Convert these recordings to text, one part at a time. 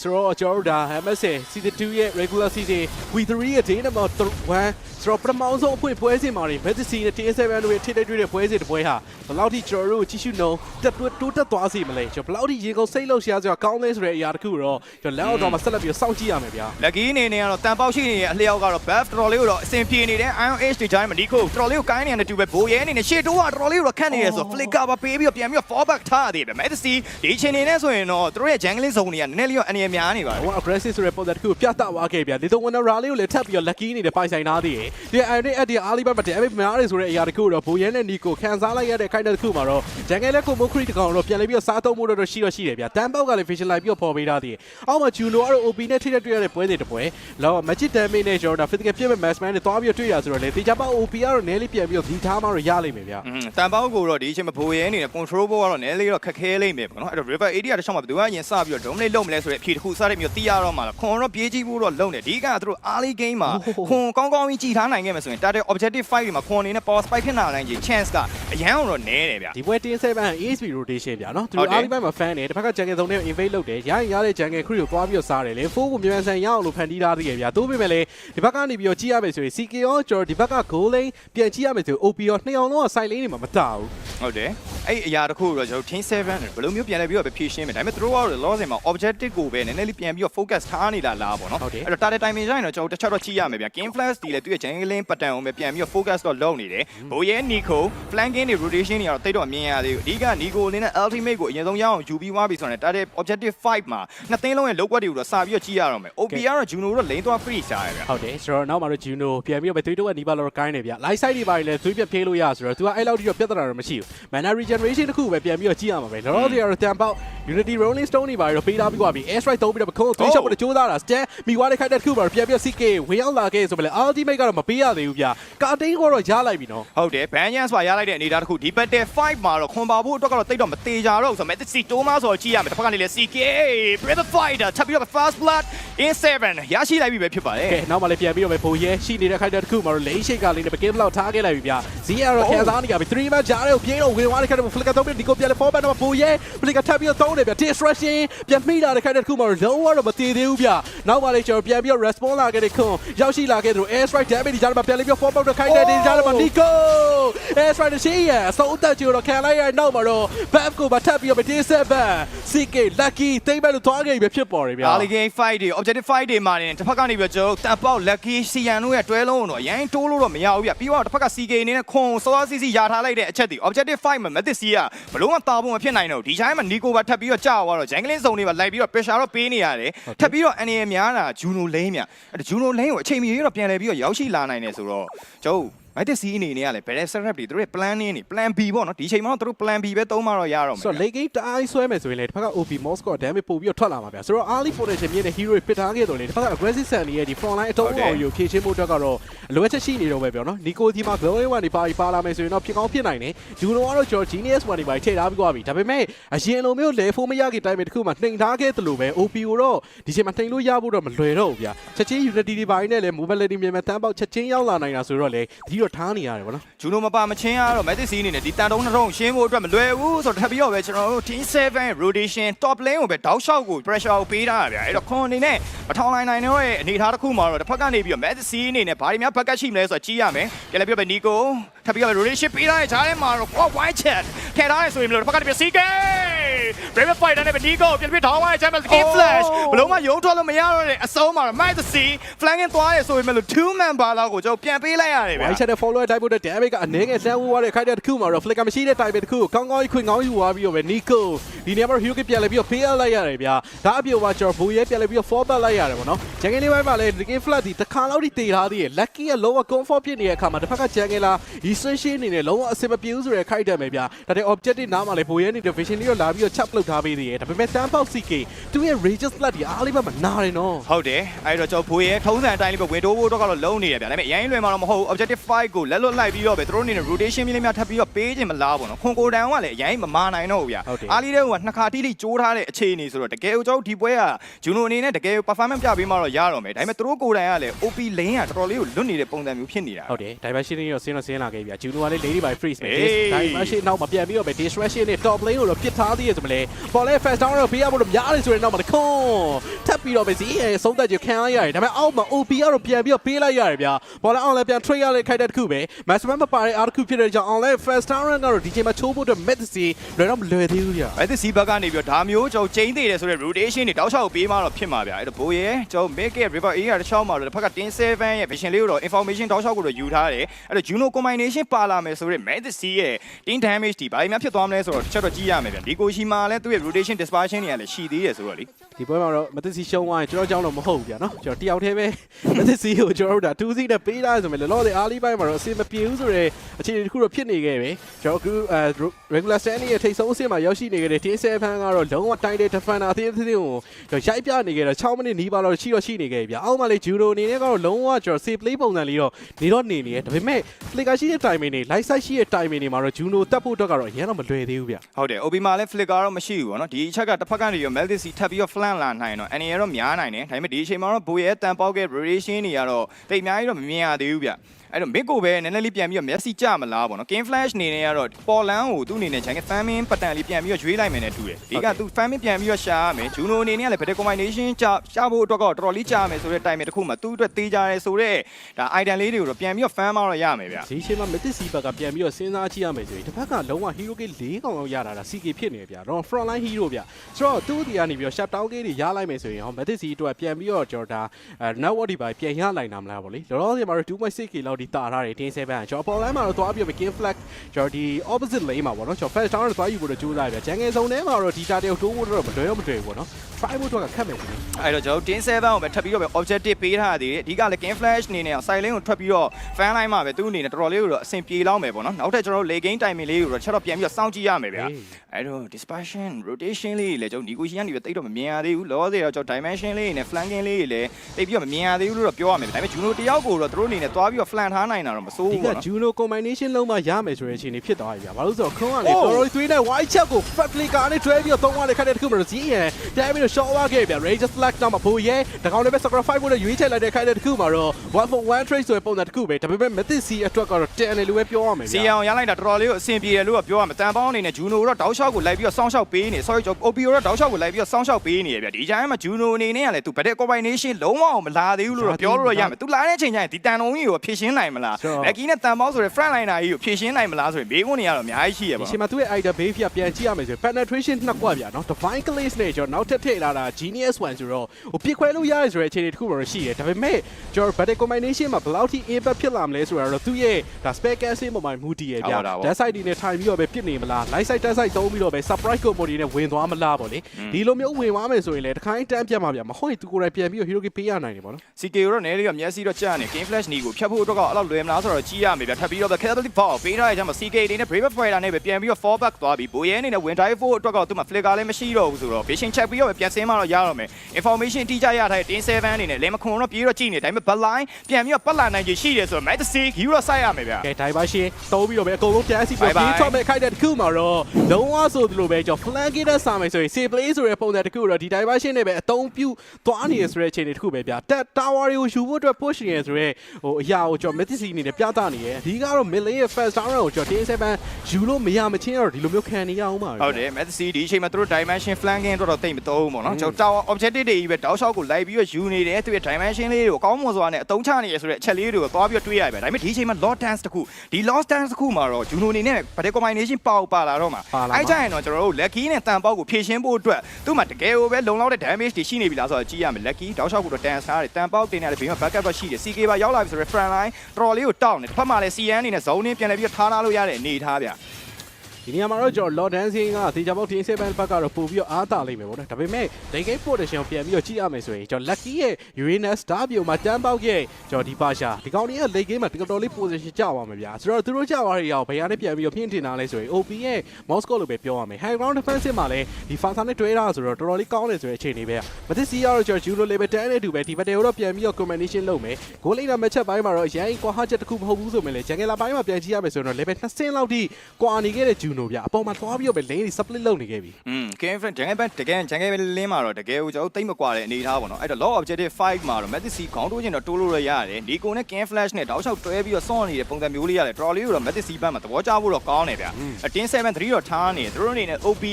ဆိုတော့ကျွန်တော်တို့ဒါ MSA Season 2ရဲ့ regular season V3 ရဲ့ day number 1ဆိုတော့ပထမဆုံးအဖွင့်ပွဲစဉ်မှာနေ Fantasy နဲ့ TS7 တို့ရဲ့ထိတဲ့တွေ့တဲ့ပွဲစဉ်တစ်ပွဲဟာဘယ်လောက်ထိကျွန်တော်တို့ကြည့်ရှုနှုံတက်တွဲတိုးတက်သွားစေမလဲကျွန်တော်ဘယ်လောက်ထိရေကုန်စိတ်လို့ရှားစရာကောင်းလဲဆိုတဲ့အရာတစ်ခုတော့ကျွန်တော်လက်အောက်တော့မှာဆက်လက်ပြီးစောင့်ကြည့်ရမယ်ဗျာလက်ကီးအနေနဲ့ကတော့တန်ပေါက်ရှိနေတဲ့အလျောက်ကတော့ buff တော်တော်လေးကိုတော့အဆင်ပြေနေတယ် Iron Age တွေကြားမှာဒီခုတော်တော်လေးကိုကိုင်းနေတဲ့တူပဲဘိုးရဲအနေနဲ့ရှေ့တိုးကတော်တော်လေးကိုတော့ခတ်နေရဆို flicker ပါပေးပြီးတော့ပြန်ပြီးတော့ fall back ထားရသေးတယ် Medicine ဒီအချိန်နေနဲ့ဆိုရင်တော့သူတို့ရဲ့ jungling zone တွေကနည်းနည်းလေးတော့အနေများနေပါတယ်ဟို aggressive ဆိုတဲ့ပုံစံတစ်ခုကိုပြသသွားခဲ့ဗျာဒီတော့ winner လေးကိုလည်းထပ်ပြီးတော့ lucky အနေနဲ့ပိုင်ဆိုင်ထားသေးတယ်ဒီ iron အဒီအားလေးဘက်မှာ damage များတယ်ဆိုတဲ့အရာတစ်ခုတော့ဘိုရဲနဲ့ Nico ခံစားလိုက်ရတဲ့ kind of တစ်ခုမှာတော့ jungle နဲ့ combo crit တကောင်တော့ပြန်လဲပြီးတော့စားသုံးမှုတော့ရှိတော့ရှိတယ်ဗျာတန်ပေါက်ကလည်း facial light ပြီးတော့ပေါ်ပေးထားသေးတယ်အောက်မှာ Juno ကတော့ OP နဲ့ထိတဲ့တွေ့ရတဲ့ပွဲတွေတစ်ပွဲလော magic damage နဲ့ကျွန်တော်ဒါ physical ပြည့်မဲ့ mass man နဲ့တွားပြီးတော့တွေ့ရဆိုတော့လေတေချာပါ OP ကတော့နည်းလေးပြန်ပြီးတော့ဒီထားမှတော့ရလိမ့်မယ်ဗျာอืมတန်ပေါက်ကိုတော့ဒီအချိန်မှာဘိုးရဲအနေနဲ့ control ဘောကတော့နည်းနည်းလေးတော့ခက်ခဲလိမ့်မယ်ပေါ့နော်အဲ့တော့ river area တစ်ချောင်းမှာဘယ်သူကရင်စပြီးတော့ dominate လုပ်မလဲဆိုတဲ့အဖြေတစ်ခုစတဲ့မျိုးသိရတော့မှာလားခွန်တော့ပြေးကြည့်ဖို့တော့လုံတယ်ဒီကသူတို့ early game မှာခွန်ကောင်းကောင်းကြီးကြည်ထားနိုင်ခဲ့မယ်ဆိုရင် target objective 5တွေမှာခွန်အနေနဲ့ power spike ဖြစ်လာနိုင်ချေ chance ကအရန်တော့နည်းတယ်ဗျာဒီပွဲတင်း7 ASP rotation ဗျာနော်သူဟုတ်တို့တယ်အားလေးပိုင်းမှာ fan တယ်တစ်ဖက်က jungle zone နဲ့ invade လုပ်တယ်ရရင်ရတဲ့ jungle crew ကိုသွားပြီးတော့စားတယ်လေ4ကိုမြန်မြန်ဆန်ရအောင်လို့ဖန်တီးထားသေးတယ်ဗျာသို့ပေမဲ့လည်းဒီဘက်ကနေပြီးတော့ကြည့်ရမယ်ဆိုရင် CK ရောကျွန်တော်ဒီဘက်က goal lane ပြန်ကြည့်ရမယ်ဆိုရင် OP ရောနှစ်အောင်လုံးက side lane တွေမှာမတာဘူးဟုတ်တယ်အဲ့ဒီအရာတစ်ခုတော့ကျွန်တော် team 7ဘယ်လိုမျိုးပြန်လဲပြီးတော့ပဲဖြည့်ရှင်းမယ်ဒါပေမဲ့သူတို့ကတော့ loss မှာ objective ကိုပဲနည်းနည်းလေးပြန်ပြီးတော့ focus ထားနေတာလားပေါ့နော်ဟုတ်တယ်အဲ့တော့ target timing ဆိုင်တော့ကျွန်တော်တစ်ချက်တော့ကြည့်ရမယ်ဗျာ game flash တီလည်းသူ့ရဲ့ jungling pattern ကိုပဲပြန်ပြီးတော့ focus တော့လုပ်နေတယ်ဘိုးရဲ Nico flanking တွေ rotation တွေကတော့တိတ်တော့မြင်ရသေးဘူးအဓိက Nico အနေနဲ့ ultimate ကိုအရင်ဆုံးရအောင်ယူပြီးသွားပြီဆိုတော့ target objective 5မှာနှစ်သိန်းလုံးရဲ့လောက်ကွက်တွေကိုတော့စာပြီးတော့ကြည့်ရတော့မယ် OP ကတော့ Juno တော့ lane သွား free ရှာရဗျာဟုတ်တယ်ဆိုတော့နောက်မှာတော့ Juno ပြန်ပြီးတော့ပဲသွေးတော့ကနီးပါတော့ကိုင်းနေဗျ light side တွေပါလေသွေးပြတ်ဖြေးလို့ရဆိုတော့ तू ကအဲ့လောက်ထိတော့ပြဿနာတော့မရှိဘူး mana regeneration တစ်ခုပဲပြန်ပြီးတော့ကြည့်ရမှာပဲလောလောဆယ်ကတော့တန်ပေါက် unity rolling stone တွေပါတော့ပေးထားပြီးသွားပြီ air strike သုံးပြီးတော့ပခုံးသွေးချောက်ပြီးတော့ကြိုးစားတာ stand မိွားတဲ့ခိုက်တဲ့တစ်ခုပါတော့ပြန်ပြီးတော့ CK ဝင်ရောက်လာခဲ့ဆိုပေမဲ့ ultimate ကတော့မပေးရသေးဘူးဗျကာတိန်ကတော့ရလိုက်ပြီနော်ဟုတ်တယ်ဘန်ယန်ဆိုတာရလိုက်တဲ့အနေအထားတစ်ခုဒီဘက်တဲ့5မှာတော့ခွန်ပါဖို့အတွက်ကတော့တိတ်တော့မသေးကြတော့ဘူးဆိုတော့ Messi တိုးမဆိုတော့ကြည့်ရမယ်တစ်ဖက်ကနေလေ CK Brother Fighter ထပ်ပြီးတော့ Fast Blood in 7ရရှိလိုက်ပြီပဲဖြစ်ပါတယ်ကဲနောက်မှလည်းပြန်ပြီးတော့ပဲဘိုရဲရှိနေတဲ့ခိုက်တဲ့တစ်ခုမှာတော့ lane shake ကလေးနဲ့ game block ထားခဲ့လိုက်ပြီဗျဇီယာတော့ခံစားနေကြပြီ3 match ကြားတွေကိုပြေးတော့ဝင်သွားတဲ့ခိုက်တဲ့ flicker သုံးပြီးဒီကိုပြန်လဲ fall back တော့ဘိုရဲ flicker ထပ်ပြီးတော့သုံးတယ်ဗျ distraction ပြန်မိလာတဲ့ခိုက်တဲ့တစ်ခုမှာတော့လုံးဝတော့မတည်သေးဘူးဗျနောက်မှလည်းကျွန်တော်ပြန်ပြီးတော့ respawn လာခဲ့တဲ့ခွန်ရောက်ရှိလာခဲ့တယ် air strike damage ဒီကြားမှာပြန်လဲပြီး fall back တော့ခိုက်တဲ့ဒီကြားမှာ Nico air strike ရှိရအဆုံးအသက်ကြီးတော့ခံလိုက်ရနောက်မှာတော့ back ကိုပါထပ်ပြီးတော့ D7 CK lucky သိမ့်မဲ့လို့သွားခဲ့ပြီဖြစ်ပေါ်တယ်ဗျ Early game fight တွေ objective fight တွေမှာနေတစ်ဖက်ကနေပြီးတော့ကျွန်တော်တန်ပေါက် lucky စီယန်တို့ရဲ့တွဲလုံးတော့အရင်တိုးလို့တော့မရဘူးပြပြီးတော့တစ်ဖက်က CK အနေနဲ့ခွန်စောစောစီစီယာထားလိုက်တဲ့အချက်တွေ objective fight မှာ Messi ကဘလုံးကတာဖို့မဖြစ်နိုင်တော့ဒီချိုင်းမှာ Nico ပါထပ်ပြီးတော့ကြာသွားတော့ jungling zone တွေပါလိုက်ပြီးတော့ pressure တော့ပေးနေရတယ်ထပ်ပြီးတော့အနေရများတာ Juno lane မြအဲ့ဒါ Juno lane ကိုအချိန်မီတော့ပြန်လဲပြီးတော့ရောက်ရှိလာနိုင်တယ်ဆိုတော့ကျွန်တော် မိုက်တက်စီအနေနဲ့ကလည်း better setup တွေသူတို့ရဲ့ plan နေနေ plan B ပေါ့နော်ဒီချိန်မှာတော့သူတို့ plan B ပဲသုံးမှတော့ရတော့မယ်ဆိုတော့ late game တိုင်းဆွဲမယ်ဆိုရင်လေတစ်ဖက်က OP Moscow damage ပို့ပြီးတော့ထွက်လာမှာဗျာဆိုတော့ early potential မြင့်တဲ့ hero တွေပစ်ထားခဲ့တော့လေတစ်ဖက်က aggressive sun ရဲ့ဒီ front line အတုံးအောင်ကိုဖြည့်ချင်းမှုအတွက်ကတော့အလိုအပ်ချက်ရှိနေတော့ပဲပြောနော် Nico ဒီမှာ glowing one တွေပါပြီးပါလာမယ်ဆိုရင်တော့ဖြစ်ကောင်းဖြစ်နိုင်တယ် Juno ကတော့ကျွန်တော် genius one တွေပါထည့်ထားပြီးသွားပြီဒါပေမဲ့အရင်လိုမျိုး level မရခင်တိုင်းပဲတစ်ခုမှနှိမ်ထားခဲ့သလိုပဲ OP ကိုတော့ဒီချိန်မှာနှိမ်လို့ရဖို့တော့မလွယ်တော့ဘူးဗျာချက်ချင်း unity တွေပါနေနဲ့လေ mobility မြန်မြန်တန်းပေါက်ချက်ချင်းရောက်လာနိုင်တာဆိုတော့လေဒီတော့ထားနေရတယ်ဗောနော်ဂျူနိုမပါမချင်းရတော့ Magic C အနေနဲ့ဒီတန်တုံးနှထုံးရှင်းဖို့အတွက်မလွယ်ဘူးဆိုတော့ထပ်ပြီးတော့ပဲကျွန်တော်တို့ Team 7 rotation top lane ကိုပဲတောက်လျှောက်ကို pressure ကိုပေးထားတာဗျာအဲ့တော့ခွန်အနေနဲ့မထောင်နိုင်နိုင်တော့ရဲ့အနေအထားတစ်ခုမှာတော့တစ်ဖက်ကနေပြီးတော့ Magic C အနေနဲ့ဘာတွေများဘက်ကရှိမလဲဆိုတော့ကြည့်ရမယ်ပြန်လည်းပြပဲ Nico ထပ်ပြီးတော့ rotation ပေးထားတဲ့ဂျားထဲမှာတော့ what white chat ထည့်ထားရဆိုရင်မလို့တစ်ဖက်ကနေပြ CK Brave Fighter နဲ့ပဲ Nico ပြန်ပြီးထောင်းသွားတဲ့ Champions Game Flash ဘလုံးမယုံထွက်လို့မရတော့တဲ့အဆုံးမှာတော့ Magic C flanking သွားရဆိုရင်မလို့2 man ပါလောက်ကိုကျွန်တော်ပြန်ပေးလိုက်ရတယ်ဗျာ White Shadow follow တိုက်ဖို့တဲ့ damage ကအနည်းငယ်လှမ်းဝသွားတဲ့ခိုက်တဲ့တစ်ခုမှာတော့ flicker မရှိတဲ့ type တစ်ခုကိုကောင်းကောင်းကြီးခွင်ကောင်းယူသွားပြီးတော့ပဲ Nico ဒီနေရာမှာ Hugh ကပြန်လဲပြီးတော့ fail လိုက်ရတယ်ဗျာဒါအပြိုပါကျွန်တော်ဘူရဲပြန်လဲပြီးတော့ fall back လိုက်ရတယ်ပေါ့နော်ဂျန်ဂယ်လေးပိုင်းမှာလည်း game flat ဒီတစ်ခါလောက်ထိတေထားသေးတယ် lucky ကလောက comfort ဖြစ်နေတဲ့အခါမှာတစ်ဖက်ကဂျန်ဂယ်လာ essential အနေနဲ့လုံးဝအဆင်မပြေဘူးဆိုတဲ့ခိုက်တယ်ပဲဗျာဒါတဲ့ objective နားမှာလည်းဘူရဲနေ division လေးတော့လာပြီးတော့ chap လုပ်ထားပေးသေးတယ်ဒါပေမဲ့ turn out CK သူရဲ့ rages flat ဒီအားလေးပဲမနာတယ်နော်ဟုတ်တယ်အဲ့တော့ကျွန်တော်ဘိုးရဲ့ထုံးစံအတိုင်းလေးပဲဝင်တိုးဖို့တော့ကတော့လုံးနေတယ်ဗျာဒါပေမဲ့အရင်လွယ်မှာတော့မဟုတ်ဘူး objective 5ကိုလက်လွတ်လိုက်ပြီးတော့ပဲသူတို့အနေနဲ့ rotation မြင်းလေးများထပ်ပြီးတော့ပေးခြင်းမလားပေါ့နော်ခွန်ကိုတန်ကလည်းအရင်မမာနိုင်တော့ဘူးဗျာအားလေးတဲ့ကနှစ်ခါတိတိကျိုးထားတဲ့အခြေအနေဆိုတော့တကယ်ကိုကျွန်တော်ဒီပွဲကဂျူနိုအနေနဲ့တကယ် performance ပြပေးမှတော့ရတော့မယ်ဒါပေမဲ့သူတို့ကိုယ်တိုင်ကလည်း OP lane ကတော်တော်လေးကိုလွတ်နေတဲ့ပုံစံမျိုးဖြစ်နေတာဟုတ်တယ် dimension တွေတော့ဆင်းတော့ဆင်းလာခဲ့ပြီ။ဂျူနိုကလည်း lady by freeze ပဲအေး။ dimension နောက်မှာပြန်ပြီးတော့ပဲ distraction နဲ့ top lane ကိုတော့ပစ်ထားသေးရဆိုမလဲပေါ်လဲ fast down တော့ပေးရဖို့တော့များတယ်ဆိုရင်တော့မတခွန်းထပ်ပြီးတော့ပဲစီးအဲဆုံးသက်ချခံလိုက်ရတယ်ဒါပေမဲ့အောက်မှာ OP ကတော့ပြန်ပြီးတော့ပေးလိုက်ရတယ်ဗျာပေါ်လဲအောင်လဲပြန် trade ရတဲ့ခိုက်တဲ့တစ်ခုပဲ maximum မပါတဲ့အားတစ်ခုဖြစ်တဲ့ကြောင့်အောင်လဲ fast down ကတော့ဒီချိန်မှာချိုးဖို့အတွက် mid စီလွယ်တော့မလွယ်သေးဘူးဗျာအဲ့ဒီစီဘက်ကနေပြီးတော့ဒါမျိုးကျွန်တော်ကျင်းသေးတယ်ဆိုတဲ့ rotation တွေတောက်လျှောက်ပေးမှတော့ဖြစ်မှာဗျာအဲ့တော့ဘိုးရဲ့ကျွန်တော် make it river area တစ်ချောင်းမှာတော့တစ်ဖက်က tin 7ရဲ့ vision လေးကိုတော့ information တောက်လျှောက်ကိုတော့ယူထားတယ်အဲ့တော့ Juno combination ပါလာမယ်ဆိုတဲ့ Magic C ရဲ့ tin damage ဒီဘာတွေများဖြစ်သွားမလဲဆိုတော့တစ်ချက်တော့ကြည့်ရမယ်ဗျာဒီကိုရှိမှာလည်းသူ့ရဲ့ rotation dispersion တွေကလည်းရှိသေးတယ်ဆိုတော့လေဒီပွဲမှာတော့မသစ်စီရှုံးသွားရင်ကျွန်တော်ကြောင်းတော့မဟုတ်ဘူးဗျာနော်ကျွန်တော်တယောက်တည်းပဲမသစ်စီကိုကျွန်တော်တို့ဒါ2စီနဲ့ပေးထားဆိုမယ်လောလောဆယ်အားလီပိုင်းမှာတော့အဆင်မပြေဘူးဆိုတော့အခြေအနေတစ်ခုတော့ဖြစ်နေခဲ့ပဲကျွန်တော်အခုအဲ regular stand ရဲ့ထိတ်ဆုံးအဆင့်မှာရောက်ရှိနေခဲ့တဲ့ T7 ဖန်ကတော့လုံးဝတိုက်တဲ့ defender အသေးအသေးကိုရိုက်ပြနေခဲ့တော့6မိနစ်နီးပါတော့ရှိတော့ရှိနေခဲ့ပြီဗျာအောက်မှာလေ Judo အနေနဲ့ကတော့လုံးဝကျွန်တော် save play ပုံစံလေးတော့နေတော့နေနေတယ်ဒါပေမဲ့ flicker ရှိတဲ့ timing တွေ light side ရှိတဲ့ timing တွေမှာတော့ Juno တက်ဖို့အတွက်ကတော့အရင်တော့မလွယ်သေးဘူးဗျာဟုတ်တယ် OB မှာလည်း flicker တော့မရှိဘူးပေါ့နော်ဒီအချက်ကတစ်ဖက်ကနေရော Melody C ထပ်ပြီးတော့ flank လာနိုင်တော့အနေရတော့များနိုင်တယ်ဒါပေမဲ့ဒီအချိန်မှာတော့ဘိုးရဲ့တန်ပေါက်ရဲ့ rotation တွေကတော့တိတ်အများကြီးတော့မမြင်ရသေးဘူးဗျ အဲ့တော့ mid ကိုပဲနည်းနည်းလေးပြန်ပြီးတော့ Messi ကြမလားပေါ့နော် King Flash အနေနဲ့ကတော့ပေါ်လန်ကိုသူ့အနေနဲ့ channel farming ပတ်တန်လေးပြန်ပြီးတော့ရွေးလိုက်မယ်နဲ့တူတယ်ဒီကသူ farming ပြန်ပြီးတော့ရှာရမယ် Juno အနေနဲ့ကလည်း better combination ရှာရှာဖို့အတွက်ကတော့တော်တော်လေးကြာမယ်ဆိုတဲ့ time တစ်ခုမှာသူ့အတွက်သေးကြရဲဆိုတော့ဒါ item လေးတွေကိုတော့ပြန်ပြီးတော့ fan မတော့ရမယ်ဗျဒီအချိန်မှာမတစ်စီဘက်ကပြန်ပြီးတော့စဉ်းစားကြည့်ရမယ်ဆိုရင်တစ်ဖက်ကလုံးဝ hero game ၄កောင်လောက်ရတာဒါ CK ဖြစ်နေဗျာတော့ front line hero ဗျဆိုတော့သူ့ဒီကနေပြီးတော့ shut down game တွေရလိုက်မယ်ဆိုရင်ဟောမတစ်စီအတွက်ပြန်ပြီးတော့ကျွန်တော်ဒါအဲ network တွေပါပြန်ရလိုက်နိုင်မလားဗောလေလောလောဆယ်မှာတော့ 2.6k လောက်ဒီတာထားတယ်တင်း7ကျွန်တော်ပေါ် line မှာတော့သွားပြီးတော့ game flag ကျွန်တော်ဒီ opposite lane မှာဗောနော်ကျွန်တော် first down တော့သွားယူဖို့တော့ကြိုးစားရဗျာဂျန်ငယ်ဆုံးထဲမှာတော့ဒီ data တွေကိုတိုးဖို့တော့မလွယ်တော့မတွေ့ဘူးဗောနော် try ဖို့တော့ခက်မယ်ခင်ဗျအဲ့တော့ကျွန်တော်တင်း7ကိုပဲထပ်ပြီးတော့ပဲ objective ပေးထားသေးတယ်အဓိကလည်း game flash အနေနဲ့ side lane ကိုထွက်ပြီးတော့ fan line မှာပဲသူ့အနေနဲ့တော်တော်လေးကိုတော့အဆင်ပြေလောက်မယ်ပေါ့နော်နောက်ထပ်ကျွန်တော်တို့ late game timing လေးကိုတော့ချက်တော့ပြန်ပြီးတော့စောင့်ကြည့်ရမယ်ဗျာအဲ့တော့ dispersion rotation လေးတွေလည်းကျွန်တော်ဒီကိုရှိကနေပဲတိတ်တော့မမြင်ရသေးဘူးလောဆယ်တော့ကျွန်တော် dimension လေးတွေနဲ့ flanking လေးတွေလည်းတိတ်ပြီးတော့မမြင်ရသေးဘူးလို့တော့ပြောရမယ်ဒါပေမဲ့ Juno တယောက်ကိုတော့သူတို့အနေနဲ့သွားပြီးတော့ flank ထားနိုင်တာတော့မစိုးဒီဘူးကပေါ့နော် Juno combination လုံးမရမယ်ဆိုတဲ့အခြေအနေဖြစ်သွားပြီဗျာဘာလို့ဆိုတော့ခွန်းကလေ Glory 3နဲ့ white check ကို fat flicker နဲ့ trail ပြီးတော့သုံးရတဲ့ခက်တဲ့တစ်ခုမှာတော့စီးရင်ပြန်ပြီးတော့ short သွားခဲ့ဗျာ Rage Flag တော့မဖို့ရဲတကောင်လည်းပဲ sacrifice ဖို့ရွေးချယ်လိုက်တဲ့ခက်တဲ့တစ်ခုမှာတော့ one for one trade ဆိုတဲ့ပုံစံတစ်ခုပဲဒါပေမဲ့ Mythic C အတွက်ကတော့တန်တယ်လို့ပဲပြောရမယ်စီဗျာအောင်ရလိုက်တာတော်တော်လေးကိုအဆင်ပြေတယ်လို့ကပြောရမှာတန်ပေါင်းအနေနဲ့ဂျူနိုတော့တောက်လျှောက်ကိုလိုက်ပြီးတော့စောင်းလျှောက်ပေးနေ sorry ကျွန်တော် OPO တော့တောက်လျှောက်ကိုလိုက်ပြီးတော့စောင်းလျှောက်ပေးနေရဗျဒီကြိုင်မှာဂျူနိုအနေနဲ့ကလည်းသူဗတဲ့ combination လုံးဝအောင်မလာသေးဘူးလို့တော့ပြောလို့ရမယ်သူလာတဲ့အချိန်ကျရင်ဒီတန်လုံးကြီးကိုဖြည့်ရှင်းနိုင်မလားလက်ကီနဲ့တန်ပေါင်းဆိုတဲ့ front liner ကြီးကိုဖြည့်ရှင်းနိုင်မလားဆိုရင်ဘေးကွန်းတွေကတော့အများကြီးရှိရပါဒီတော့ချိန်မှာသူ့ရဲ့ idea base ပြပြန်ကြည့်ရမယ်ဆိုရင် penetration နှစ်ကွက်ဗျာနော် divine class နဲ့ကျွန်တော်နောက်ထပ်ထည့်လာတာ genius one ဆိုတော့ဟိုပြစ်ခွဲလို့ရတယ်ဆိုတဲ့အခြေအနေတစ်ခုတော့ရှိတယ်ဒါပေမဲ့ကျွန်တော် battle combination မှာဘယ်လောက်ထိ impact ဖြစ်လာမလဲဆိုတာတော့သူ့ရဲ့ဒါ spare casting ပေါ်မှာမူတည်ရဗျာ dead side ဒီနဲ့ထိုင်ပြီးတော့ပဲပြစ်နေမလား light side dead side သုံးပြီးတော့ပဲ surprise combo တွေနဲ့ဝင်သွားမလားပေါ့လေဒီလိုမျိုးဝင်သွားမယ်ဆိုရင်လည်းတစ်ခိုင်းတန်းပြတ်မှာဗျာမဟုတ်ရင်သူကိုယ်တိုင်ပြန်ပြီးတော့ hero game ပေးရနိုင်တယ်ပေါ့နော် CK ကိုတော့နည်းလေးကမျက်စိတော့ကြာနေ Game Flash နီကိုဖြတ်ဖို့အတွက်ကတော့အဲ့လောက်လွယ်မလားဆိုတော့ကြီးရမယ်ဗျထပ်ပြီးတော့ Catalytic Ball ပေးထားတဲ့ကျမှ CK အနေနဲ့ Brave Fighter နဲ့ပဲပြန်ပြီးတော့ fall back သွားပြီးဘိုးရဲအနေနဲ့ Win Dive ဖို့အတွက်ကတော့သူ့မှာ flicker လည်းမရှိတော့ဘူးဆိုတော့ Vision check ပြီးတော့ပြန်ဆင်းမှတော့ရတော့မယ် information တိကျရထားတဲ့ Tin 7အနေနဲ့လေမခွန်တော့ပြေးတော့ကြည့်နေဒါပေမဲ့ Ball Line ပြန်ပြီးတော့ပတ်လာနိုင်ခြေရှိတယ်ဆိုတော့ Match C ဂီတော့စိုက်ရမယ်ဗျကဲ diversion သုံးပြီးတော့ပဲအကုန်လုံးပြန်စီပြီး Bye bye ပြီးထွက်မဲ့ခိုက်တဲ့တစ်ခုမှာတော့လုံးဝဆိုသလိုပဲကျွန်တော် flanking တဲ့စာမယ်ဆိုရင် save play ဆိုတဲ့ပုံစံတစ်ခုတော့ဒီ diversion နဲ့ပဲအသုံးပြုသွားနေရဆိုတဲ့အခြေအနေတစ်ခုပဲဗျာတက် tower တွေကိုယူဖို့အတွက် push နေရဆိုတဲ့ဟိုအရာကိုကျွန်တော် mythic အနေနဲ့ပြသနေရအဓိကတော့ mid lane ရဲ့ first tower ကိုကျွန်တော် tin 7ယူလို့မရမချင်းတော့ဒီလိုမျိုးခံနေရအောင်ပါဟုတ်တယ် Match C ဒီအချိန်မှာသူတို့ dimension flanking တော့တော့တိတ်မသုံးဘူးပေါ့နော်ကျွန်တော် tower objective တွေကြီးပဲတောက်လျှောက်ကိုလိုက်ပြီးတော့ယူနေတယ်သူရဲ့ dimension လေးတွေကိုအကောင်းမွန်စွာနဲ့အသုံးချနေရဆိုတဲ့အချက်လေးတွေကိုသွားပြီးတော့တွေးရပဲဒါပေမဲ့ဒီအချိန်မှာ lost dance တစ်ခုဒီ lost dance တစ်ခုမှာတော့ Juno အနေနဲ့ဗတဲ့ combination ပေါက်ပါလာတော့မှာအဲ့ကြရင်တော့ကျွန်တော်တို့ lucky နဲ့တန်ပေါက်ကိုဖြည့်ရှင်းဖို့အတွက်သူ့မှာတကယ်ကိုပဲလုံလောက်တဲ့ damage တွေရှိနေပြီလားဆိုတော့ကြည့်ရမယ် lucky တောက်လျှောက်ကိုတော့ dance ထားတယ်တန်ပေါက်တင်ရတယ်ဘေးမှာ backup တော့ရှိတယ် CK ပါရောက်လာပြီဆိုတော့ front line တော်တော်လေးကိုတောက်နေတစ်ဖက်မှာလည်း CN အနေနဲ့ zone နဲ့ပြန်လဲပြီးတော့ထားထားလို့ရတဲ့အနေထားဗျ ဒီနေရာမှာတော့ကျွန်တော် Lord Dancing ကတေချာပေါက် tin 7ဘက်ကတော့ပို့ပြီးတော့အားတာလိမ့်မယ်ပေါ့နော်ဒါပေမဲ့ late game position ကိုပြန်ပြီးတော့ကြည့်ရမယ်ဆိုရင်ကျွန်တော် lucky ရဲ့ Uranus Star ပြုံမှာတန်းပေါက်ရဲ့ကျွန်တော်ဒီပါရှာဒီကောင်လေးက late game မှာတော်တော်လေး position ကျသွားမှာဗျာဆိုတော့သူတို့ကျသွားတဲ့အောင်ဘယ်ရနဲ့ပြန်ပြီးတော့ဖြင့်တင်တာလဲဆိုရင် OP ရဲ့ Moscow လို့ပဲပြောရမယ် high ground defensive မှာလည်းဒီ Fanta နဲ့တွဲတာဆိုတော့တော်တော်လေးကောင်းတယ်ဆိုတဲ့အခြေအနေပဲမသိစီရတော့ကျွန်တော် Judo level 10နဲ့တူပဲဒီ battle ကိုတော့ပြန်ပြီးတော့ combination လုပ်မယ် goal later match ပိုင်းမှာတော့ရန်ကွာဟာချက်တစ်ခုမဟုတ်ဘူးဆိုမှလည်း Jungle ပိုင်းမှာပြန်ကြည့်ရမယ်ဆိုရင်တော့ level 2ဆင်းလောက်ထိကွာနေခဲ့တဲ့ Judo Juno ဗျအပေါ်မှာသွားပြီးတော့ပဲ lane တွေ split လုပ်နေခဲ့ပြီอืม game fan ဂျန်ဂန်ဘန်တကယ်ဂျန်ဂန်လင်းမှာတော့တကယ်ကိုကျွန်တော်တိတ်မကွာတဲ့အနေအထားပေါ့နော်အဲ့တော့ law objective 5မှာတော့ Matic C ခေါင်းတိုးခြင်းတော့တိုးလို့ရရတယ်ဒီကိုနဲ့ game flash နဲ့တောက်လျှောက်တွဲပြီးတော့စောင့်နေတဲ့ပုံစံမျိုးလေးရတယ်တော်တော်လေးကိုတော့ Matic C ဘက်မှာသဘောကျဖို့တော့ကောင်းတယ်ဗျအတင်း7 3တော့ထားနေတယ်သူတို့အနေနဲ့ OP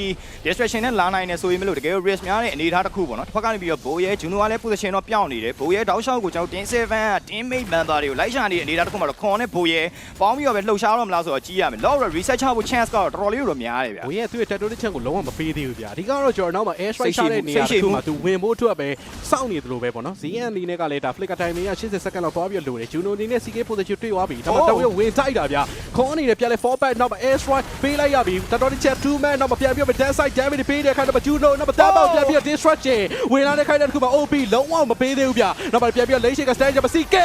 distraction နဲ့လာနိုင်နေဆိုရင်မလို့တကယ် risk များတဲ့အနေအထားတစ်ခုပေါ့နော်တစ်ဖက်ကနေပြီးတော့ဘိုးရဲ Juno ကလည်း position တော့ပြောင်းနေတယ်ဘိုးရဲတောက်လျှောက်ကိုကျွန်တော်တင်း7က teammate member တွေကိုလိုက်ရှာနေတဲ့အနေအထားတစ်ခုမှာတော့ခွန်နဲ့ဘိုးရဲပေါင်းပြီးတော့ပဲလှုပ်ရှားတော့မလားဆိုတော့ကြည့်ရမယ် law reset ချဖို့ chance ကတော့တော်တော်လေးကိုတော့များတယ်ဗျ။ဘိုးရဲ့သူ့ရဲ့ tattoo တစ်ချက်ကိုလုံးဝမပေးသေးဘူးဗျာ။ဒီကတော့ကျွန်တော်နောက်မှာ air စိတ် strike ရှိချတဲ့နေရာစိတ်ရှိတစ်ခုမှာသူဝင်ဖို့အတွက်ပဲစောင့်နေတယ်လို့ပဲပေါ့နော်။ ZN အနေနဲ့ကလည်းဒါ flicker time က80 second လောက်သွားပြီးလို့တယ်။ Juno အနေနဲ့ CK position တွေ့သွားပြီ။ဒါမှတော့ဝင်တိုက်တာဗျာ။ခေါင်းအနေနဲ့ပြန်လဲ fall back နောက်မှာ air strike ပေးလိုက်ရပြီ။ tattoo တစ်ချက်2 man နောက်မှာပြန်ပြီးတော့ dead side damage ပေးတဲ့အခါတော့ Juno နောက်မှာ double ပြန်ပြီးတော့ destruction ဝင်လာတဲ့ခိုင်တဲ့တစ်ခုမှာ OP လုံးဝမပေးသေးဘူးဗျာ။နောက်မှာပြန်ပြီးတော့ lane shake stand ကြပါ CK